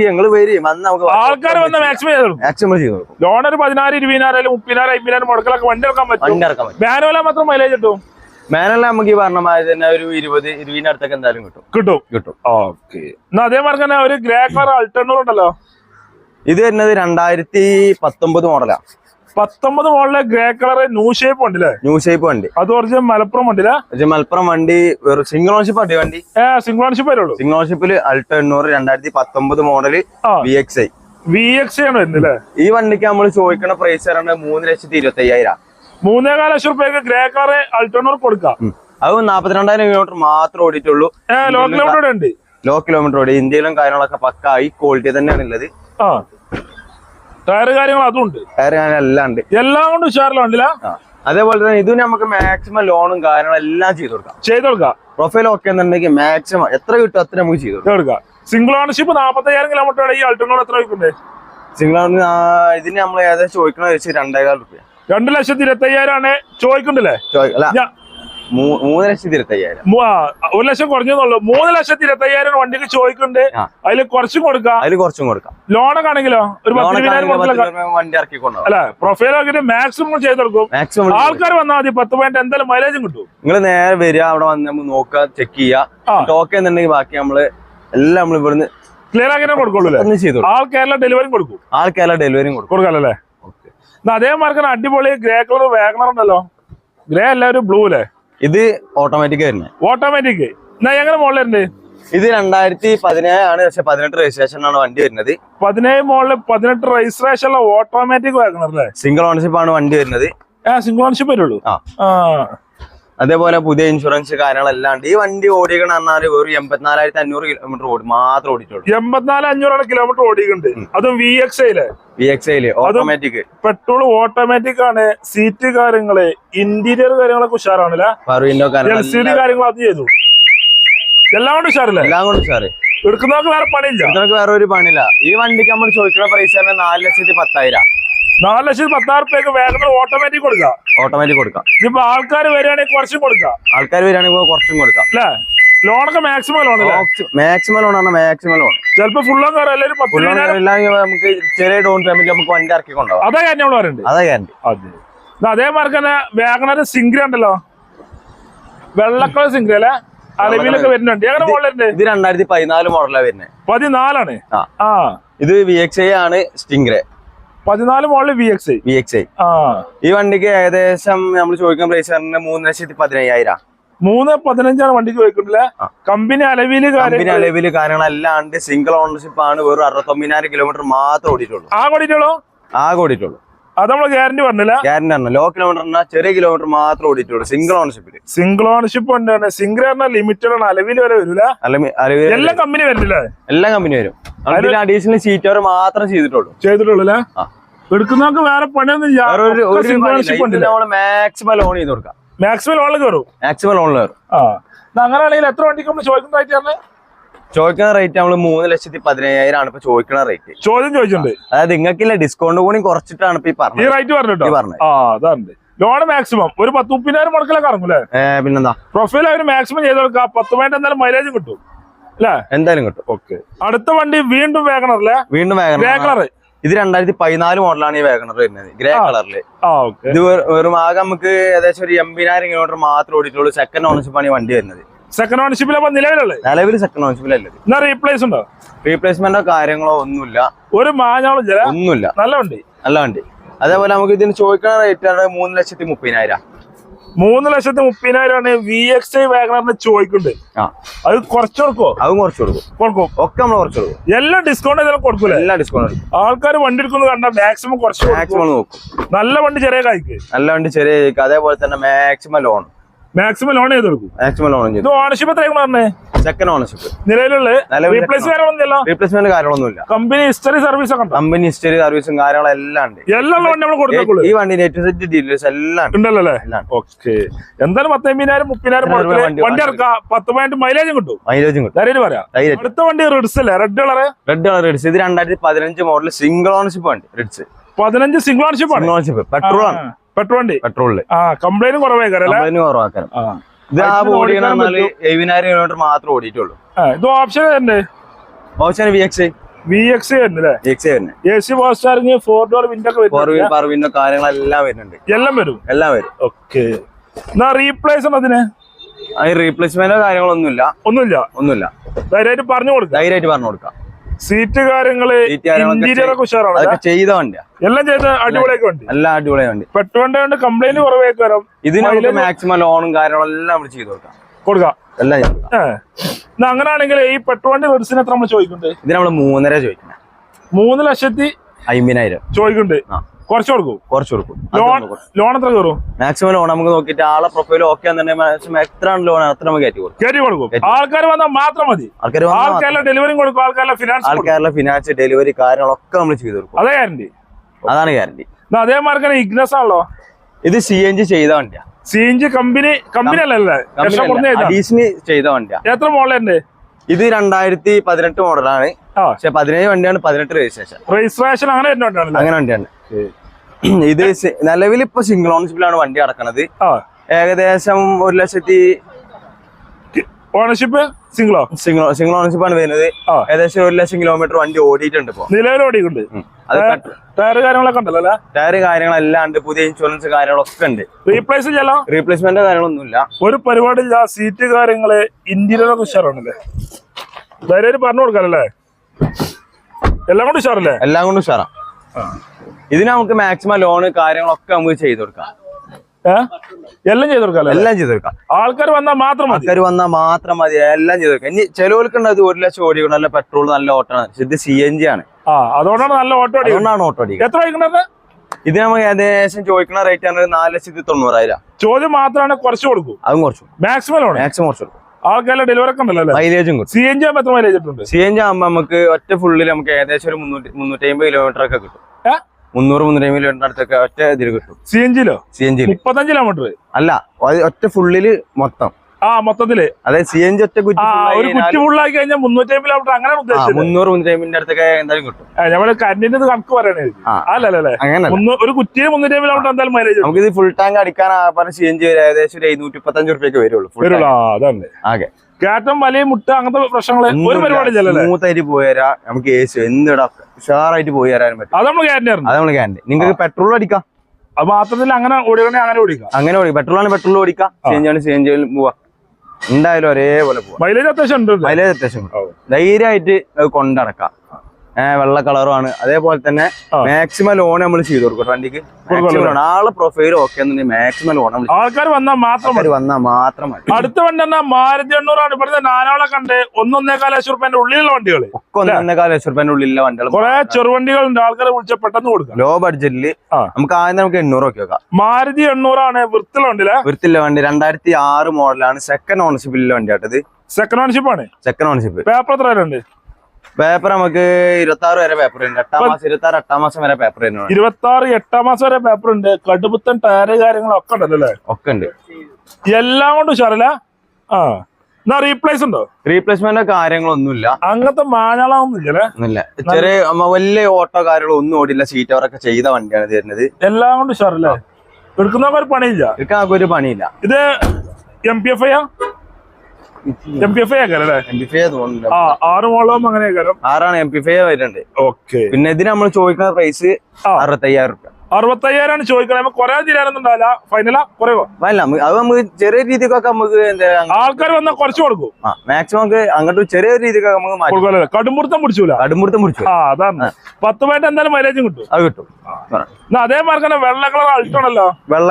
ഞങ്ങൾ വരും. ആൾക്കാർ വന്ന മാക്സിമം ചെയ്ത് കൊടുക്കും. മാക്സിമം ചെയ്ത് കൊടുക്കും. ലോൺ ഒരു പതിനായിരം ഇരുപതിനായിരം മുപ്പതിനായിരം അമ്പതിനായിരം മുടക്കലൊക്കെ വണ്ടി ഇറക്കാൻ പറ്റും. വണ്ടി ഇറക്കാൻ പറ്റും. മാത്രം മൈലേജ് കിട്ടും. മാനല്ല നമുക്ക് ഈ പറഞ്ഞ മാതിരി തന്നെ ഒരു ഇരുപത് ഇരുപതിന്റെ അടുത്തൊക്കെ എന്തായാലും കിട്ടും. കിട്ടും. കിട്ടും. ഓക്കെ. എന്നാ അതേമാതിരി തന്നെ ഒരു ഗ്രേ കളർ അൾട്ടർണൂർ ഉണ്ടല്ലോ? ഇത് വരുന്നത് രണ്ടായിരത്തി പത്തൊമ്പത് മോഡലാ. പത്തൊമ്പത് മോഡലെ ഗ്രേ കളർ ന്യൂ ഷേപ്പ് ഉണ്ടല്ലേ ന്യൂ ഷേപ്പ് വണ്ടി. അത് ഒറിജിനൽ മലപ്പുറം പക്ഷെ മലപ്പുറം വണ്ടി വെറും സിംഗിൾ ഓൺഷിപ്പ് അടി വണ്ടി? സിംഗിൾ ഓൺഷിപ്പ് വരുള്ളൂ. സിംഗിൾ ഓൺഷിപ്പിൽ അൾട്ടോ എണ്ണൂറ് രണ്ടായിരത്തി പത്തൊമ്പത് model V X I V X I ആണ് വരുന്നത് ഈ വണ്ടിക്ക് നമ്മൾ ചോദിക്കുന്ന പ്രൈസ് പറയുന്നത് മൂന്ന് ലക്ഷത്തി ഇരുപത്തി അയ്യായിരം മൂന്നേകാല ലക്ഷം റുപ്യക്ക് ഗ്രേ കാറ് അൾട്ടോണോർ കൊടുക്കാം. അത് നാപ്പത്തിരണ്ടായിരം കിലോമീറ്റർ മാത്രം ഓടിയിട്ടുള്ളൂ. ലോ കിലോമീറ്റർ ഉണ്ട്. ലോ കിലോമീറ്റർ ഓടി. ഇന്ത്യയിലും കാര്യങ്ങളൊക്കെ പക്ക. ഈ ക്വാളിറ്റി തന്നെയാണ് ഉള്ളത്. ആ. ടയർ കാര്യങ്ങൾ അതും ഉണ്ട്. ടയർ കാര്യങ്ങൾ എല്ലാം ഉണ്ട്. എല്ലാം കൊണ്ട് ഉഷാറിലുണ്ടല്ല. അതേപോലെ തന്നെ ഇതിന് നമുക്ക് മാക്സിമം ലോണും കാര്യങ്ങളും എല്ലാം ചെയ്ത് കൊടുക്കാം. ചെയ്ത് കൊടുക്കാം? പ്രൊഫൈൽ ഒക്കെ എന്നുണ്ടെങ്കിൽ മാക്സിമം എത്ര കിട്ടും അത്ര നമുക്ക് ചെയ്ത് കൊടുക്കാം. സിംഗിൾ ഓണർഷിപ്പ് നാപ്പത്തയ്യായിരം കിലോമീറ്റർ ഈ അൾട്ടോണോർ എത്ര വയ്ക്കുന്നുണ്ട് സിംഗിൾ ഓണർ ഇതിന് നമ്മൾ ഏകദേശം ചോദിക്കണമെന്ന് വെച്ച് രണ്ടേകാൽ റുപ്യ. രണ്ട് ലക്ഷത്തി ഇരുപത്തി അയ്യായിരം ആണ് ചോദിക്കണ്ടല്ലേ മൂന്ന് ലക്ഷത്തി ഇരുപത്തി അയ്യായിരം ഒരു ലക്ഷം കുറഞ്ഞെന്നുള്ളൂ. മൂന്ന് ലക്ഷത്തി ഇരുപത്തി അയ്യായിരം വണ്ടിക്ക് ചോദിക്കുന്നുണ്ട്. അതിൽ കുറച്ചും കൊടുക്കാം. അതിൽ കുറച്ചും കൊടുക്കാം. ലോണൊക്കെ ആണെങ്കിലോ? ഒരു വണ്ടി അല്ലെ പ്രൊഫൈൽ ആക്കിയിട്ട് മാക്സിമം ചെയ്ത് കൊടുക്കും. ആൾക്കാർ വന്നാൽ മതി പത്ത് പോയിന്റ് എന്തായാലും മൈലേജും കിട്ടും. നിങ്ങൾ നേരെ വരിക അവിടെ വന്ന് നമ്മൾ നോക്കുക ചെക്ക്. ചെയ്യുക. ടോക്ക് എന്നുണ്ടെങ്കിൽ ബാക്കി നമ്മൾ എല്ലാം നമ്മൾ ഇവിടുന്ന് ക്ലിയർ ആക്കിനെ കൊടുക്കുള്ളൂ ആൾ കേരള ചെയ്തു കൊടുക്കും. ആൾ കേരള ഡെലിവറി കൊടുക്കും. ആൾക്കെല്ലാം ഡെലിവറിയും കൊടുക്കും. കൊടുക്കാല്ലേ എന്നാ അതേ മാർക്കാണ് അടിപൊളി ഗ്രേ കളർ വാഗണർ ഉണ്ടല്ലോ. ഗ്രേ അല്ല ഒരു ബ്ലൂ അല്ലേ ഇത് ഓട്ടോമാറ്റിക് വരുന്നത് ഓട്ടോമാറ്റിക് എന്നാ എങ്ങനെ മോളിലുണ്ട് ഇത് രണ്ടായിരത്തി ആണ് പക്ഷെ പതിനെട്ട് രജിസ്ട്രേഷൻ ആണ് വണ്ടി വരുന്നത്. പതിനേഴ് മോളിൽ പതിനെട്ട് രജിസ്ട്രേഷൻ ഓട്ടോമാറ്റിക് വാഗണർ അല്ലേ സിംഗിൾ ഓണർഷിപ്പ് ആണ് വണ്ടി വരുന്നത്. ആ സിംഗിൾ ഓണർഷിപ്പ് വരുള്ളൂ. ആ. അതേപോലെ പുതിയ ഇൻഷുറൻസ് കാര്യങ്ങളെല്ലാം ഈ വണ്ടി ഓടിക്കണ എന്നാൽ വെറും എൺപത്തിനാലായിരത്തി അഞ്ഞൂറ് കിലോമീറ്റർ ഓടി മാത്രം ഓടിയിട്ടുള്ളൂ. എൺപത്തിനാല് അഞ്ഞൂറാണ് കിലോമീറ്റർ ഓടിക്കുന്നുണ്ട് അതും വി എക്സ് ഐയിൽ വി എക്സ് ഐയിൽ ഓട്ടോമാറ്റിക് പെട്രോൾ ഓട്ടോമാറ്റിക് ആണ്. സീറ്റ് കാര്യങ്ങൾ ഇന്റീരിയർ കാര്യങ്ങളൊക്കെ ഉഷാറാണല്ലേ? കാര്യങ്ങൾ അത് ചെയ്തു. എല്ലാം കൊണ്ട് ഉഷാറില്ല? എല്ലാം കൊണ്ട് ഉഷാറ്. എടുക്കുന്നവർക്ക് വേറെ പണിയില്ല. വേറെ ഒരു പണിയില്ല. ഈ വണ്ടിക്ക് നമ്മൾ ചോദിക്കുന്ന പ്രൈസ് തന്നെ നാല് ലക്ഷത്തി പത്തായിരം. നാല് ലക്ഷത്തി പത്താറ് റുപ്യക്ക് വേഗം ഓട്ടോമാറ്റിക് കൊടുക്കാം. ഓട്ടോമാറ്റിക് കൊടുക്കാം. ഇപ്പൊ ആൾക്കാർ വരികയാണെങ്കിൽ കുറച്ചും കൊടുക്കാം. ആൾക്കാർ വരികയാണെങ്കിൽ കുറച്ചും കൊടുക്കാം. അല്ലേ? ലോണൊക്കെ മാക്സിമം ലോൺ മാക്സിമം ലോൺ ആണ് മാക്സിമം ലോൺ ചിലപ്പോ ഫുൾ ഇല്ലെങ്കിൽ നമുക്ക് ചെറിയ ഡോൺ പേയ്മെന്റ് നമുക്ക് വണ്ടി ഇറക്കി കൊണ്ടുപോകാം. അതാ കാര്യം നമ്മൾ പറയുന്നുണ്ട് അതാ അതേമാർക്ക് അതേ. മാർക്ക് തന്നെ വേഗണര് സിംഗ്ര ഉണ്ടല്ലോ? വെള്ളക്കള സിംഗ്ര അല്ലേ? അലവിലൊക്കെ വരുന്നുണ്ട്. എങ്ങനെ മോളിലുണ്ട് ഇത് രണ്ടായിരത്തി പതിനാല് മോഡലാണ് വരുന്നത് പതിനാലാണ്. ആ. ഇത് വി എക്സ് ഐ ആണ് സ്റ്റിംഗ്രെ പതിനാല് മോളിൽ V X V X I ആ. ഈ വണ്ടിക്ക് ഏകദേശം നമ്മൾ ചോദിക്കാൻ പ്രൈസ് മൂന്ന് ലക്ഷത്തി പതിനയ്യായിരം. മൂന്ന് പതിനഞ്ചാണ് വണ്ടി ചോദിക്കുന്നില്ല. ആ. കമ്പനി അലവിൽ കമ്പനി അലവിൽ കാര്യങ്ങൾ അല്ലാണ്ട് സിംഗിൾ ഓണർഷിപ്പ് ആണ് വെറും അറുപത്തൊമ്പതിനായിരം കിലോമീറ്റർ മാത്രം ഓടിയിട്ടുള്ളൂ. ആ ഓടിയിട്ടുള്ളൂ? ആകെ ഓടിയിട്ടുള്ളൂ. അത് നമ്മൾ ഗ്യാരണ്ടി പറഞ്ഞില്ല. ഗ്യാരണ്ടി ആണ് ലോ കിലോമീറ്റർ ചെറിയ കിലോമീറ്റർ മാത്രം ഓടിയിട്ടുള്ളൂ സിംഗിൾ ഓണർഷിപ്പിൽ സിംഗിൾ ഓണർഷിപ്പ് ഉണ്ട് സിംഗിൾ പറഞ്ഞാൽ ലിമിറ്റഡ് ആണ്. അലവിൽ വരെ വരില്ല എല്ലാ കമ്പനി വരില്ല? എല്ലാ കമ്പനി വരും. അഡീഷണൽ സീറ്റ് അവർ മാത്രം ചെയ്തിട്ടുള്ളൂ. ചെയ്തിട്ടുള്ളൂ അല്ലേ? എടുക്കുന്നവർക്ക് വേറെ പണിയൊന്നും മാക്സിമം ലോൺ ചെയ്ത് കൊടുക്കാം. മാക്സിമം ലോണിൽ കയറും. മാക്സിമം ലോണിൽ കയറും. അങ്ങനെയാണെങ്കിൽ എത്ര വണ്ടിക്ക് നമ്മൾ ചോദിക്കുന്നതായിട്ട് ചോദിക്കുന്ന റേറ്റ് നമ്മൾ മൂന്ന് ലക്ഷത്തി പതിനയ്യായിരം ആണ് ഇപ്പൊ ചോദിക്കുന്ന റേറ്റ് ചോദ്യം ചോദിച്ചിട്ടുണ്ട്. അതായത് നിങ്ങൾക്കില്ല ഡിസ്കൗണ്ട് കൂടി കുറച്ചിട്ടാണ് ഇപ്പൊ ഈ ഈ പറഞ്ഞത് റേറ്റ് പറഞ്ഞിട്ടോ? ഈ പറഞ്ഞത്. ലോൺ മാക്സിമം ഒരു പത്ത് മുപ്പതിനായിരം മുടക്കിലൊക്കെ ഇറങ്ങൂലേ പിന്നെന്താ? പ്രൊഫൈൽ അവർ മാക്സിമം ചെയ്ത് കൊടുക്കുക. പത്ത് പോയിന്റ് എന്തായാലും മൈലേജും കിട്ടും. അല്ലേ? എന്തായാലും കിട്ടും. ഓക്കെ അടുത്ത വണ്ടി വീണ്ടും വേഗണർ അല്ലേ? വീണ്ടും വേഗണർ കളർ ഇത് രണ്ടായിരത്തി പതിനാല് മോഡലാണ് ഈ വേഗണർ വരുന്നത്. ഗ്രേ. കളറിൽ ഇത് വെറും ആകെ നമുക്ക് ഏകദേശം ഒരു എൺപതിനായിരം കിലോമീറ്റർ മാത്രമേ ഓടിയിട്ടുള്ളൂ. സെക്കൻഡ് ഓണർഷിപ്പാണ് ഈ വണ്ടി വരുന്നത്. സെക്കൻഡ് ഓണർഷിപ്പിലപ്പോ നിലവിലുള്ളത്? നിലവിൽ സെക്കൻഡ് ഓൺഷിപ്പിലല്ലേ എന്നാ റീപ്ലേസ് ഉണ്ടോ? റീപ്ലേസ്മെന്റോ കാര്യങ്ങളോ ഒന്നുമില്ല. ഒരു മാഞ്ഞോളം ചില ഒന്നുമില്ല. നല്ല വണ്ടി. നല്ല വണ്ടി. അതേപോലെ നമുക്ക് ഇതിന് ചോദിക്കുന്ന റേറ്റ് ആണ് മൂന്ന് ലക്ഷത്തി മുപ്പതിനായിരം. മൂന്ന് ലക്ഷത്തി മുപ്പതിനായിരം ആണ് വി എക്സ് ഐ വാഗണറിന് ചോദിക്കുന്നുണ്ട്. അത് കുറച്ച് കൊടുക്കോ അതും കുറച്ച് കൊടുക്കും. കൊടുക്കും. ഒക്കെ നമ്മൾ കുറച്ച് കൊടുക്കും. എല്ലാം ഡിസ്കൗണ്ട് ചെയ്താലും കൊടുക്കൂല? എല്ലാ ഡിസ്കൗണ്ട് ആൾക്കാർ വണ്ടി എടുക്കുന്നത് കണ്ട മാക്സിമം കുറച്ച് മാക്സിമം നോക്കും. നല്ല വണ്ടി ചെറിയ കായ്ക്ക് നല്ല വണ്ടി ചെറിയ കായ്ക്ക് അതേപോലെ തന്നെ മാക്സിമം ലോൺ മാക്സിമം ലോൺ ചെയ്ത്. കൊടുക്കും മാക്സിമം ലോൺ ചെയ്തു ഓണർഷിപ്പ് എത്രയാണ് പറഞ്ഞേ സെക്കൻഡ് ഓണർഷിപ്പ് നിലവിലുള്ള റീപ്ലേസ് കാര്യങ്ങളൊന്നുമില്ല. റീപ്ലേസ്മെന്റ് കാര്യങ്ങളൊന്നുമില്ല. കമ്പനി ഹിസ്റ്ററി സർവീസ് ഒക്കെ കമ്പനി ഹിസ്റ്ററി സർവീസും കാര്യങ്ങളും എല്ലാം ഉണ്ട്. എല്ലാം വണ്ടി നമ്മൾ കൊടുത്തേക്കുള്ളൂ. ഈ വണ്ടി നെറ്റ് സെറ്റ് ഡീറ്റെയിൽസ് എല്ലാം ഉണ്ട്. ഉണ്ടല്ലോ അല്ലേ. ഓക്കെ എന്തായാലും പത്തമ്പതിനായിരം മുപ്പതിനായിരം വണ്ടി- ഇറക്കാം പത്ത് പോയിന്റ് മൈലേജും കിട്ടും. മൈലേജും കിട്ടും. പറയാം അടുത്ത വണ്ടി റിഡ്സ് അല്ലേ? Red colour red colour Ritz ഇത് രണ്ടായിരത്തി പതിനഞ്ച് മോഡൽ സിംഗിൾ ഓണർഷിപ്പ് വണ്ടി റെഡ്സ് പതിനഞ്ച് സിംഗിൾ ഓണർഷിപ്പ് ആണ്. ഓണർഷിപ്പ് പെട്രോൾ ആണ്. പെട്രോൾ വണ്ടി പെട്രോളിൽ. ആ കംപ്ലൈന്റ് കുറവായിക്കാരം ആ. ഇത് ആ ബോഡി എഴുപതിനായിരം കിലോമീറ്റർ മാത്രം ഓടിയിട്ടുള്ളൂ. ഇത് ഓപ്ഷൻ തന്നെ option V X V X വരുന്നില്ലേ V X A C post steering four door window power window കാര്യങ്ങളെല്ലാം വരുന്നുണ്ട്. എല്ലാം വരും? എല്ലാം വരും. ഓക്കെ എന്നാ റീപ്ലേസ് അതിന്? അതിന് റീപ്ലേസ്മെന്റോ കാര്യങ്ങളൊന്നുമില്ല. ഒന്നുമില്ല. ഒന്നുമില്ല. ധൈര്യമായിട്ട് പറഞ്ഞു കൊടുക്കാം. ധൈര്യമായിട്ട് പറഞ്ഞു കൊടുക്കാം. സീറ്റ് കാര്യങ്ങൾ ചെയ്തോണ്ട് എല്ലാം ഉഷാറാണ് ചെയ്ത വണ്ടിയാ. എല്ലാം ചെയ്ത് അടിപൊളിയൊക്കെ വണ്ടി. എല്ലാം അടിപൊളി വണ്ടി. കൊണ്ട് കംപ്ലൈന്റ് കുറവായിരിക്കും വരാം ഇതിന് മാക്സിമം ലോണും കാര്യങ്ങളും എല്ലാം നമ്മൾ ചെയ്ത് കൊടുക്കാം. കൊടുക്കാം. എല്ലാം ചെയ്ത് അങ്ങനെയാണെങ്കിൽ ഈ പെട്ടുവണ്ടി റെഡ്സിന് എത്ര നമ്മൾ ചോദിക്കുന്നുണ്ട്? ഇത് നമ്മൾ മൂന്നര ചോദിക്കുന്നത് മൂന്ന് ലക്ഷത്തി അമ്പതിനായിരം ചോദിക്കുന്നുണ്ട്. ആ. കുറച്ച് കൊടുക്കും? കുറച്ച് കൊടുക്കും. ലോൺ എത്ര കയറും? മാക്സിമം ലോൺ നമുക്ക് നോക്കിയിട്ട് ആളെ പ്രൊഫൈൽ ഓക്കെ എത്രയാണ് ലോൺ അത്ര നമുക്ക് കയറ്റി കൊടുക്കും. കയറ്റി കൊടുക്കും. ആൾക്കാർ വന്നാൽ മാത്രം മതി. ഡെലിവറി ആൾക്കാരുടെ കൊടുക്കും ആൾക്കാരുടെ ഫിനാൻസ് ആൾക്കാരുടെ ഫിനാൻസ് ഡെലിവറി കാര്യങ്ങളൊക്കെ നമ്മൾ ചെയ്ത് കൊടുക്കും. അതേ ഗ്യാരണ്ടി അതാണ് ഗ്യാരണ്ടി അതേമാർക്ക് തന്നെ ഇഗ്നസ് ആണല്ലോ. ഇത് സി എൻ ജി ചെയ്ത വണ്ടിയാ. C N G company company അല്ലല്ലേ? ചെയ്താ? വണ്ടിയാ. എത്ര മോഡലുണ്ട് ഇത് രണ്ടായിരത്തി പതിനെട്ട് മോഡലാണ് പക്ഷെ പതിനേഴ് വണ്ടിയാണ് പതിനെട്ട് രജിസ്ട്രേഷൻ രജിസ്ട്രേഷൻ അങ്ങനെ അങ്ങനെ വണ്ടിയാണ്. ഇത് നിലവിൽ ഇപ്പൊ സിംഗിൾ ഓണർഷിപ്പിലാണ് വണ്ടി അടക്കണത് ഏകദേശം ഒരു ലക്ഷത്തി ഓണർഷിപ്പ് സിംഗിളോ സിംഗിൾ സിംഗിൾ ആണ് വരുന്നത്. ഏകദേശം ഒരു ലക്ഷം കിലോമീറ്റർ വണ്ടി ഓടിയിട്ടുണ്ട് ഇപ്പൊ. നിലവിൽ ഓടിയിട്ടുണ്ട്. ടയർ കാര്യങ്ങളൊക്കെ ഉണ്ടല്ലോ ടയർ കാര്യങ്ങളെല്ലാം ഉണ്ട് പുതിയ ഇൻഷുറൻസ് കാര്യങ്ങളൊക്കെ ഉണ്ട്. റീപ്ലേസ് ചെയ്യാലോ റീപ്ലേസ്മെന്റ് കാര്യങ്ങളൊന്നുമില്ല. ഒരു പരിപാടി ഇല്ല സീറ്റ് കാര്യങ്ങൾ ഇന്റീരിയർ ഒക്കെ ഉഷാറാണല്ലേ ധൈര്യം പറഞ്ഞു കൊടുക്കാനല്ലേ എല്ലാം കൊണ്ട് ഉഷാറല്ലേ? എല്ലാം കൊണ്ട് ഉഷാറാ. ഇതിന് നമുക്ക് മാക്സിമം ലോണ് കാര്യങ്ങളൊക്കെ നമുക്ക് ചെയ്ത് കൊടുക്കാം. എല്ലാം ചെയ്ത് കൊടുക്കാം എല്ലാം ചെയ്ത് കൊടുക്കാം. ആൾക്കാർ വന്നാൽ മാത്രം മതി. ആൾക്കാർ വന്നാൽ മാത്രം മതി. എല്ലാം ചെയ്ത് കൊടുക്കാം. ഇനി ചിലവർക്കുണ്ട് ഒരു ലക്ഷം ഓടി നല്ല പെട്രോൾ നല്ല ഓട്ടോ ആണ്. ഇത് സി എൻ ജി ആണ്. ആ അതുകൊണ്ടാണ് നല്ല ഓട്ടോ അതുകൊണ്ടാണ് ഓട്ടോ എത്ര വയ്ക്കുന്നത് ഇത് നമുക്ക് ഏകദേശം ചോദിക്കുന്ന റേറ്റ് ആണ് നാല് ലക്ഷത്തി തൊണ്ണൂറായിരം. ചോദ്യം മാത്രമാണ് കുറച്ച് കൊടുക്കും. അതും കുറച്ചു മാക്സിമം മാക്സിമം കുറച്ചു കൊടുക്കും. ആൾക്കാരുടെ ഡെലിവറി ഒക്കെ ഉണ്ടല്ലോ മൈലേജും സി എൻ ജി ആകുമ്പോൾ എത്ര മൈലേജ് ഉണ്ട് സി എൻ ജി ആകുമ്പോൾ നമുക്ക് ഒറ്റ ഫുള്ളിൽ നമുക്ക് ഏകദേശം ഒരു മുന്നൂറ്റി മുന്നൂറ്റി അമ്പത് കിലോമീറ്റർ ഒക്കെ കിട്ടും. മുന്നൂറ് മുന്നൂറ്റി അമ്പത് കിലോമീറ്റർ അടുത്തൊക്കെ ഒറ്റ ഇതിൽ കിട്ടും. സി എൻ ജിയിലോ സി എൻ ജി മുപ്പത്തഞ്ച് കിലോമീറ്റർ അല്ല അത് ഒറ്റ ഫുള്ളിൽ മൊത്തം. ആ മൊത്തത്തിൽ. അതായത് സി എൻ ജി ഒറ്റ കുറ്റി ഒരു കുറ്റി ഫുള്ളാക്കി കഴിഞ്ഞാൽ മുന്നൂറ്റി അമ്പത് കിലോമീറ്റർ അങ്ങനെ ഉദ്ദേശിച്ചത്. മുന്നൂറ് മുന്നൂറ്റി അമ്പതിന്റെ അടുത്തൊക്കെ എന്തായാലും കിട്ടും. നമ്മൾ കറന്റിന്റെ ഇത് കണക്ക് പറയണേ. അല്ലല്ലേ അങ്ങനെ ഒരു കുറ്റിയിൽ മുന്നൂറ്റി അമ്പത് കിലോമീറ്റർ എന്തായാലും മൈലേജ് നമുക്ക് ഇത് ഫുൾ ടാങ്ക് അടിക്കാൻ പറഞ്ഞ സി എൻ ജി ഏകദേശം ഒരു എഴുന്നൂറ്റി മുപ്പത്തഞ്ച് റുപ്യൊക്കെ വരുള്ളൂ. അതാണ് ആകെ. കയറ്റം വലിയ മുട്ട അങ്ങനത്തെ പ്രശ്നങ്ങൾ ഒരു പരിപാടി മൂത്തായിട്ട് സ്മൂത്ത് ആയിട്ട് പോയി തരാം നമുക്ക് സി എന്തിടാ? ഉഷാറായിട്ട് പോയി തരാനും പറ്റും. അത് നമ്മൾ ആണ് അത് നമ്മൾ ഗ്യാരണ്ടി. നിങ്ങൾക്ക് പെട്രോൾ അടിക്കാം? അത് മാത്രത്തിൽ അങ്ങനെ ഓടിക്കണേ അങ്ങനെ ഓടിക്കാം. അങ്ങനെ ഓടിക്കാം പെട്രോൾ ആണ് പെട്രോൾ ഓടിക്കാം ചേഞ്ച് ആണ് ചേഞ്ച് പോവാ. എന്തായാലും ഒരേപോലെ പോവാം. മൈലേജ് അത്യാവശ്യം ഉണ്ട് മൈലേജ് അത്യാവശ്യം. ധൈര്യമായിട്ട് അത് കൊണ്ടടക്കാം. വെള്ള കളറുമാണ് അതേപോലെ തന്നെ. മാക്സിമം ലോൺ നമ്മൾ ചെയ്ത് കൊടുക്കും വണ്ടിക്ക്. ആൾ പ്രൊഫൈൽ ഓക്കെ എന്നുണ്ടെങ്കിൽ മാക്സിമം ലോൺ ആൾക്കാർ വന്നാൽ മാത്രം മതി. വന്നാൽ മാത്രം മതി. അടുത്ത വണ്ടി എന്നാ മാരുതി എണ്ണൂറാണ്. ഇവിടുത്തെ നാലാളെ കണ്ട് ഒന്നൊന്നേകാൽ ലക്ഷം റുപ്യന്റെ ഉള്ളിലുള്ള വണ്ടികൾ ഒക്കെ ഒന്നേകാല ലക്ഷം റുപ്യന്റെ ഉള്ളിലുള്ള വണ്ടികൾ കുറെ ചെറുവണ്ടികളുണ്ട്. ആൾക്കാരെ വിളിച്ച പെട്ടെന്ന് കൊടുക്കാം. ലോ ബഡ്ജറ്റിൽ നമുക്ക് ആദ്യം നമുക്ക് എണ്ണൂറ് ഒക്കെ വെക്കാം. മാരുതി എണ്ണൂറാണ് വൃത്തിയുള്ള വണ്ടിയിലെ വൃത്തിയുള്ള വണ്ടി. രണ്ടായിരത്തി ആറ് മോഡലാണ് സെക്കൻഡ് ഓണർഷിപ്പിലുള്ള വണ്ടി ആട്ടത് സെക്കൻഡ് ഓണർഷിപ്പ് ആണ്. സെക്കൻഡ് ഓണർഷിപ്പ് പേപ്പർ എത്ര ഉണ്ട് പേപ്പർ നമുക്ക് ഇരുപത്തി ആറ് വരെ പേപ്പർ ഉണ്ട് എട്ടാം മാസം ഇരുപത്തി ആറ് എട്ടാം മാസം വരെ പേപ്പർ ഉണ്ട് ഇരുപത്തി ആറ് എട്ടാം മാസം വരെ പേപ്പർ ഉണ്ട്. കടുപ്പത്തൻ ടയർ കാര്യങ്ങളൊക്കെ ഉണ്ടല്ലേ ഒക്കെ ഉണ്ട്. എല്ലാം കൊണ്ടും ഉഷാറല്ല? ആ. എന്നാ റീപ്ലേസ് ഉണ്ടോ? റീപ്ലേസ്മെന്റ് കാര്യങ്ങളൊന്നുമില്ല. അങ്ങനത്തെ ഒന്നുമില്ല. ചെറിയ വലിയ ഓട്ടോ കാര്യങ്ങളോ ഒന്നും ഓടില്ല സീറ്റ് അവരൊക്കെ ചെയ്ത വണ്ടിയാണ് തരുന്നത് എല്ലാം കൊണ്ട് ഉഷാറല്ലേ? എടുക്കുന്നവർക്ക് ഒരു പണിയില്ല. എടുക്കാൻ ഒരു പണിയില്ല. ഇത് M P F I M P F I ആക്കാരം അല്ലേ? എം പി ഫൈ തോന്നുന്നില്ല ആ ആറ് മോളം അങ്ങനെ ആക്കാരം ആറാണ് എം പി ഫൈ വരുന്നുണ്ട് ഓക്കെ. പിന്നെ ഇതിന് നമ്മൾ ചോദിക്കുന്ന പ്രൈസ്. അറുപത്തയ്യായിരം റുപ്യ. അറുപത്തയ്യായിരമാണ് ചോദിക്കണത് നമുക്ക് കുറെ തീരാനൊന്നുണ്ടാവില്ല. ഫൈനല കുറയോ അത് നമുക്ക് ചെറിയ രീതിക്കൊക്കെ നമുക്ക് ആൾക്കാർ വന്നാൽ കുറച്ച് കൊടുക്കും. മാക്സിമം നമുക്ക് അങ്ങോട്ട് ചെറിയ രീതിക്കൊക്കെ നമുക്ക് കടുംപുറത്തം പിടിച്ചൂല. കടുമ്പുറത്തും പിടിച്ചു. ആ അതാണ്. പത്ത് പോയിന്റ് എന്തായാലും മൈലേജും കിട്ടും. അത് കിട്ടും. അതേ മാർക്ക് തന്നെ വെള്ള കളർ അൾട്ടോ ആണല്ലോ.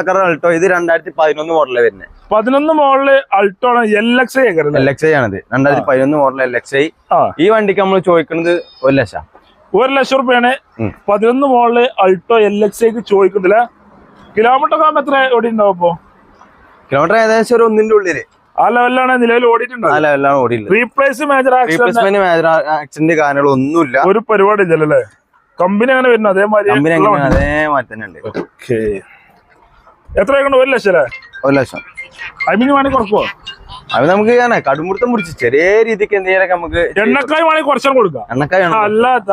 കളർ അൾട്ടോ ഇത് രണ്ടായിരത്തി പതിനൊന്ന് മോഡലേ വരുന്നത് പതിനൊന്ന് model Alto L X I L X I ആണിത്. രണ്ടായിരത്തി പതിനൊന്ന് മോഡൽ എൽ എക്സ് ഐ ഈ വണ്ടിക്ക് നമ്മൾ ചോദിക്കുന്നത് ഒരു ലക്ഷം. ഒരു ലക്ഷം റുപ്യാണ്. പതിനൊന്ന് മോളിൽ അൾട്ടോ എൽ എക്സ് ഐക്ക് ചോദിക്കുന്നില്ല. കിലോമീറ്റർ ആകുമ്പോ എത്ര ഓടി ഉണ്ടാവും അപ്പൊ കിലോമീറ്റർ ഏകദേശം ഒരു ഒന്നിന്റെ ഉള്ളിൽ. ആ ലെവലിലാണ് നിലവിൽ ഓടിയിട്ടുണ്ടാവും ആ ലെവലാണ് ഓടിയില്ല replace major accident replacement major accident കാര്യങ്ങളൊന്നുമില്ല ഒരു പരിപാടി ഇല്ലല്ലേ കമ്പനി അങ്ങനെ വരുന്നു? അതേമാതിരി കമ്പനി അങ്ങനെ വണ്ടി. അതേമാതിരി തന്നെ ഉണ്ട്. ഓക്കേ. എത്ര ഒരു ലക്ഷം അല്ലേ? ഒരു ലക്ഷം. അമിന് വേണമെങ്കിൽ കുറക്കുവോ? അത് നമുക്ക് കടുമുടുത്തം പിടിച്ച് ചെറിയ രീതിക്ക് എന്തെങ്കിലും നമുക്ക് എണ്ണക്കായ് വേണമെങ്കിൽ കുറച്ചും കൊടുക്കാം. എണ്ണക്കായ അല്ലാത്ത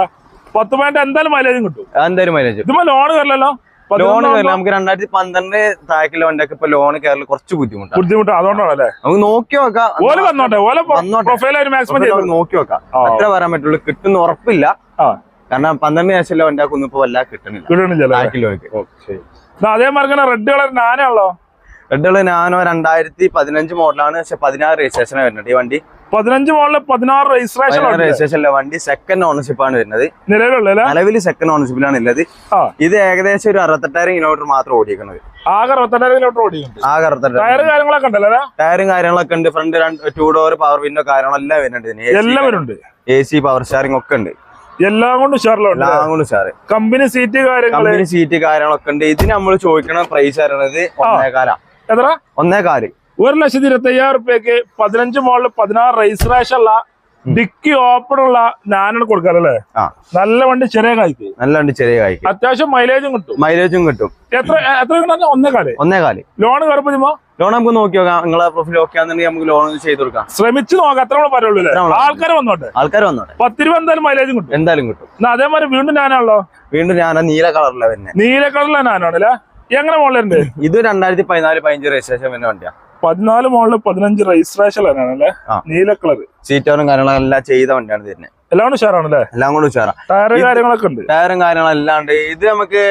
പത്ത് പോയിന്റ് എന്തായാലും മൈലേജും കിട്ടും. എന്തായാലും മൈലേജ് ഇതിപ്പോ ലോൺ കയറില്ലല്ലോ ലോൺ കയറില്ല നമുക്ക് രണ്ടായിരത്തി പന്ത്രണ്ട് താഴേക്കുള്ള വണ്ടിയൊക്കെ ഇപ്പൊ ലോൺ കയറൽ കുറച്ച് ബുദ്ധിമുട്ടാണ്. ബുദ്ധിമുട്ട്. അതുകൊണ്ടാണല്ലേ? നമുക്ക് നോക്കി നോക്കാം. ഓൽ വന്നോട്ടെ. ഓല ഒരു മാക്സിമം നോക്കി നോക്കാം. അത്ര വരാൻ പറ്റുള്ളൂ. കിട്ടുന്ന ഉറപ്പില്ല. കാരണം പന്ത്രണ്ട് ശേഷമുള്ള വണ്ടിയാക്കൊന്നും ഇപ്പൊ വല്ല കിട്ടണില്ല. എന്നാ അതേ മാർഗം റെഡ് കളർ നാനാണല്ലോ റെഡുള്ള നാനോ രണ്ടായിരത്തി പതിനഞ്ച് മോഡലാണ് പക്ഷെ പതിനാറ് രജിസ്ട്രേഷനാണ് വരുന്നുണ്ട് ഈ വണ്ടി. പതിനഞ്ച് മോളിൽ പതിനാറ് രജിസ്ട്രേഷൻ രജിസ്ട്രേഷൻ വണ്ടി സെക്കൻഡ് ഓണർഷിപ്പ് ആണ് വരുന്നത്. നിലവിലുള്ള നിലവിൽ സെക്കൻഡ് ഓണർഷിപ്പിലാണ് ഉള്ളത്. ഇത് ഏകദേശം ഒരു അറുപത്തെട്ടായിരം കിലോമീറ്റർ മാത്രം ഓടിക്കുന്നത് ആകെ അറുപത്തെട്ടായിരം കിലോമീറ്റർ ഓടിക്കുന്നത് ആകെ ടയർ കാര്യങ്ങളൊക്കെ ഉണ്ടല്ലോ ടയറും കാര്യങ്ങളൊക്കെ ഉണ്ട്. ഫ്രണ്ട് രണ്ട് ടൂ ഡോർ പവർ വിൻഡോ കാര്യങ്ങളെല്ലാം വരുന്നുണ്ട് എല്ലാം ഉണ്ട് എ സി പവർ സ്റ്റാറിംഗ് ഒക്കെ ഉണ്ട്. എല്ലാം കൊണ്ടും ഉഷാറിലുണ്ട് എല്ലാം കൊണ്ടും സാറ് കമ്പനി സീറ്റ് കാര്യങ്ങൾ? കമ്പനി സീറ്റ് കാര്യങ്ങളൊക്കെ ഉണ്ട്. ഇതിന് നമ്മൾ ചോദിക്കണ പ്രൈസ് പറയുന്നത് ഒന്നേകാല. എത്ര ഒന്നേകാൽ. ഒരു ലക്ഷത്തി ഇരുപത്തി അയ്യായിരം റുപ്യക്ക് പതിനഞ്ച് മോളിൽ പതിനാറ് രജിസ്ട്രേഷൻ ഉള്ള ഡിക്കി ഓപ്പൺ ഉള്ള ഞാനാണ് കൊടുക്കാറല്ലേ അല്ലേ? നല്ല വണ്ടി ചെറിയ കായ്ക്ക്. നല്ല വണ്ടി ചെറിയ കായ്ക്ക്. അത്യാവശ്യം മൈലേജും കിട്ടും. മൈലേജും കിട്ടും. എത്ര എത്ര കിട്ടുന്ന ഒന്നേ കാൽ ഒന്നേകാൽ. ലോൺ കയറുമ്പോ ലോൺ നമുക്ക് നോക്കി നോക്കാം. നിങ്ങളെ പ്രൊഫൈൽ ഓക്കെ ആണെന്നുണ്ടെങ്കിൽ നമുക്ക് ലോൺ ചെയ്ത് കൊടുക്കാം. ശ്രമിച്ചു നോക്കാം. അത്ര നമ്മൾ പറയുള്ളൂ. ആൾക്കാർ വന്നോട്ടെ. ആൾക്കാർ വന്നോട്ടെ. പത്ത് രൂപ എന്തായാലും മൈലേജും കിട്ടും. എന്തായാലും കിട്ടും. എന്നാ അതേമാതിരി വീണ്ടും ഞാനാണല്ലോ? വീണ്ടും ഞാൻ നീല കളറിലാണ് വരുന്നത് നീല കളറിലെ നാനാണല്ലേ എങ്ങനെ മോളിലുണ്ട് ഇത് രണ്ടായിരത്തി പതിനാല് പതിനഞ്ച് രജിസ്ട്രേഷൻ വരുന്ന വണ്ടിയാ. പതിനാല് മോളിൽ പതിനഞ്ച് രജിസ്ട്രേഷൻ അല്ലേ. നീല കളർ സീറ്റോറും കാര്യങ്ങളും എല്ലാം ചെയ്ത വണ്ടിയാണ് തരുന്നത് എല്ലാം ഉഷാറാണല്ലേ? എല്ലാം കൂടെ ഉഷാറാണ്. ടയറും കാര്യങ്ങളൊക്കെ ഉണ്ട്. ടയറും കാര്യങ്ങളും എല്ലാം ഉണ്ട്. ഇത് നമുക്ക്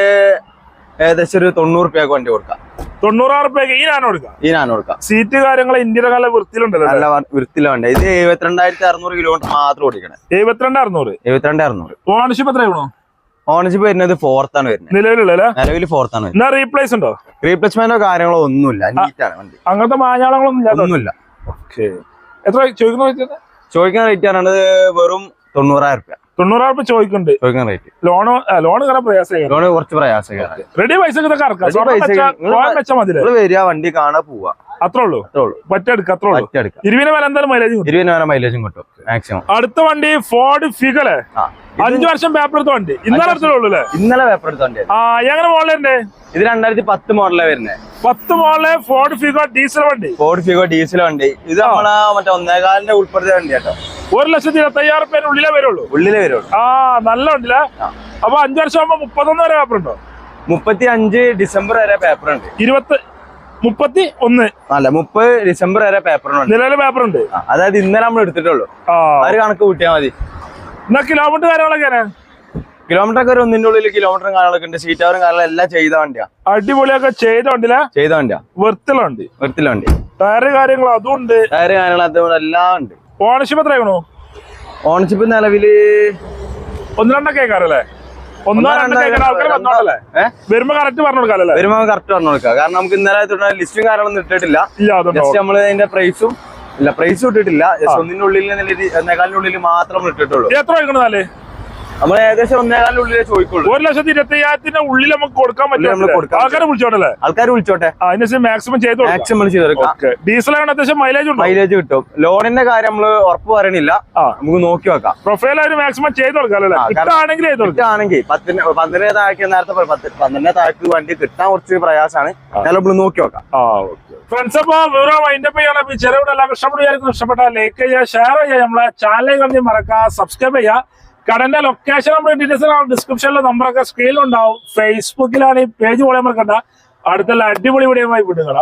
ഏകദേശം ഒരു തൊണ്ണൂറ് രൂപയൊക്കെ വണ്ടി കൊടുക്കാം. തൊണ്ണൂറായിരം രൂപയ്ക്ക് ഈ ഞാൻ കൊടുക്കാം? ഈ ഞാൻ കൊടുക്കാം. സീറ്റ് കാര്യങ്ങൾ ഇന്ത്യയുടെ നല്ല വൃത്തിയിലുണ്ടല്ലോ നല്ല വൃത്തിയിലുണ്ട് ഇത് എഴുപത്തിരണ്ടായിരത്തി അറുന്നൂറ് കിലോമീറ്റർ മാത്രം ഓടിക്കണേ. എഴുപത്തിരണ്ട് അറുന്നൂറ്. എഴുപത്തിരണ്ട് അറുന്നൂറ്. ഓണർഷിപ്പ് എത്ര ആകണോ ഓണർഷിപ്പ് വരുന്നത് ഫോർത്ത് ആണ് വരുന്നത്. നിലവിലുള്ള നിലവിൽ ഫോർത്ത് ആണ് എന്നാ റീപ്ലേസ് ഉണ്ടോ? റീപ്ലേസ്മെന്റോ കാര്യങ്ങളോ ഒന്നുമില്ല. അങ്ങനത്തെ മാഞ്ഞാളങ്ങളൊന്നും ഒന്നുമില്ല. ഓക്കെ എത്ര ചോദിക്കുന്ന ചോദിക്കുന്ന റേറ്റ് ആണത് വെറും തൊണ്ണൂറായിരം റുപ്യ. തൊണ്ണൂറായിരം രൂപ ചോദിക്കുന്നുണ്ട്. ലോണ് ലോണ് കയറാൻ പ്രയാസം ലോണ് കുറച്ച് പ്രയാസം റെഡി പൈസ വരിക വണ്ടി കാണാൻ പോവാ. അത്രേ ഉള്ളൂ അത്രേ ഉള്ളൂ. പറ്റെടുക്ക അത്രേ ഉള്ളൂ പറ്റെടുക്കാം. ഇരുവിനെ വില എന്തായാലും മൈലേജ് കിട്ടും. ഇരുപതിന് വരെ മൈലേജും കിട്ടും. മാക്സിമം അടുത്ത വണ്ടി ഫോർഡ് ഫിഗലെ അഞ്ചു വർഷം പേപ്പർ എടുത്ത വണ്ടി. ഇന്നലെ എടുത്തേ ഉള്ളൂ അല്ലേ? ഇന്നലെ പേപ്പർ എടുത്ത വണ്ടി ആ എങ്ങനെ മോളിലുണ്ട് ഇത് രണ്ടായിരത്തി പത്ത് മോഡലാണ് വരുന്നത് പത്ത് മോളിലെ ഫോർഡ് ഫിഗോ ഡീസൽ വണ്ടി. ഫോർഡ് ഫിഗോ ഡീസൽ വണ്ടി. ഇത് നമ്മളെ മറ്റേ ഒന്നേകാലിന്റെ ഉൾപ്പെടുത്തിയ വണ്ടി കേട്ടോ ഒരു ലക്ഷത്തി ഇരുപത്തി അയ്യായിരം റുപ്യ ഉള്ളിലേ വരുള്ളൂ. ഉള്ളിലേ വരുള്ളൂ. ആ നല്ല ഉണ്ടല്ലേ. അപ്പൊ അഞ്ചു വർഷം ആകുമ്പോ മുപ്പത്തൊന്ന് വരെ പേപ്പർ ഉണ്ടോ? മുപ്പത്തി അഞ്ച് ഡിസംബർ വരെ പേപ്പർ ഉണ്ട്. ഇരുപത്തി മുപ്പത്തി ഒന്ന് അല്ല മുപ്പത് ഡിസംബർ വരെ പേപ്പർ ഉണ്ട്. നിലവിലെ പേപ്പർ ഉണ്ട്. അതായത് ഇന്നലെ നമ്മൾ എടുത്തിട്ടുള്ളൂ. ആ. ഒരു കണക്ക് കൂട്ടിയാൽ മതി. എന്നാ കിലോമീറ്റർ കാര്യങ്ങളൊക്കെ കിലോമീറ്റർ ഒക്കെ ഒന്നിന്റെ ഉള്ളിൽ കിലോമീറ്ററും കാര്യങ്ങളൊക്കെ ഉണ്ട്. സീറ്റ് അവരും കാര്യങ്ങളും എല്ലാം ചെയ്ത വണ്ടിയാ. അടിപൊളിയൊക്കെ ചെയ്ത വണ്ടിയില്ല ചെയ്ത വണ്ടിയാ. വെറുത്തുള്ള വണ്ടി. വൃത്തിയുള്ള വണ്ടി. ടയറ് കാര്യങ്ങളും അതും ഉണ്ട്. ടയറ് കാര്യങ്ങളും അതുകൊണ്ട് എല്ലാം ഉണ്ട്. ഓണർഷിപ്പ് എത്ര ആകണോ ഓണർഷിപ്പ് നിലവിൽ ഒന്ന് രണ്ടൊക്കെ കേൾക്കാറല്ലേ ഒന്നോ രണ്ടോ കേൾക്കാൻ ആൾക്കാർ വന്നോണ്ടല്ലേ വരുമ്പോ കറക്റ്റ് പറഞ്ഞു കൊടുക്കാല്ലേ വരുമ്പോ കറക്റ്റ് പറഞ്ഞു കാരണം നമുക്ക് ഇന്നലെ തൊട്ട് ലിസ്റ്റും കാര്യങ്ങളൊന്നും ഇട്ടിട്ടില്ല. ജസ്റ്റ് നമ്മൾ അതിന്റെ പ്രൈസും ഇല്ല പ്രൈസും ഇട്ടിട്ടില്ല. ജസ്റ്റ് ഒന്നിന്റെ ഉള്ളിൽ മാത്രം ഇട്ടിട്ടുള്ളൂ. എത്ര നമ്മൾ ഏകദേശം ഒന്നേകാലിന്റെ ഉള്ളിലേ ചോദിക്കുള്ളൂ. ഒരു ലക്ഷത്തി ഇരുപത്തി അയ്യായിരത്തിന്റെ ഉള്ളിൽ നമുക്ക് കൊടുക്കാൻ പറ്റും ആൾക്കാരെ വിളിച്ചോട്ടെ. ആൾക്കാർ വിളിച്ചോട്ടെ അതിനനുസരിച്ച് മാക്സിമം ചെയ്തു മാക്സിമം ചെയ്തെടുക്കാം ഡീസൽ ആണ് അത്യാവശ്യം മൈലേജ് ഉണ്ടോ? മൈലേജ് കിട്ടും. ലോണിന്റെ കാര്യം നമ്മൾ ഉറപ്പ് പറയണില്ല. ആ. നമുക്ക് നോക്കി വെക്കാം. പ്രൊഫൈൽ അവർ മാക്സിമം ചെയ്ത് കൊടുക്കാം അല്ലേ? ആ, കാരണം- കിട്ടാണെങ്കിൽ ചെയ്ത് പത്തിന് പന്ത്രണ്ടേ താഴേക്ക് നേരത്തെ പന്ത്രണ്ടേ താഴേക്ക് വണ്ടി കിട്ടാൻ കുറച്ച് പ്രയാസമാണ്. എന്നാലും നമ്മൾ നോക്കി വെക്കാം. ഫ്രണ്ട്സ് അപ്പൊ വിവരം അതിന്റെ ഈ ചെറുവിടെ എല്ലാം ഇഷ്ടപ്പെട്ട ലൈക്ക് ചെയ്യുക ഷെയർ ചെയ്യുക. നമ്മളെ ചാനലിൽ കണ്ടി മറക്കുക സബ്സ്ക്രൈബ് ചെയ്യുക. കടന്റെ ലൊക്കേഷൻ നമ്മുടെ ഡീറ്റെയിൽസ് ഡിസ്ക്രിപ്ഷനിലെ നമ്പറൊക്കെ സ്ക്രീനിലുണ്ടാവും ഫേസ്ബുക്കിലാണ് ഈ പേജ് പോലെ മറക്കണ്ട. അടുത്തുള്ള അടിപൊളി വീഡിയോ വിടുക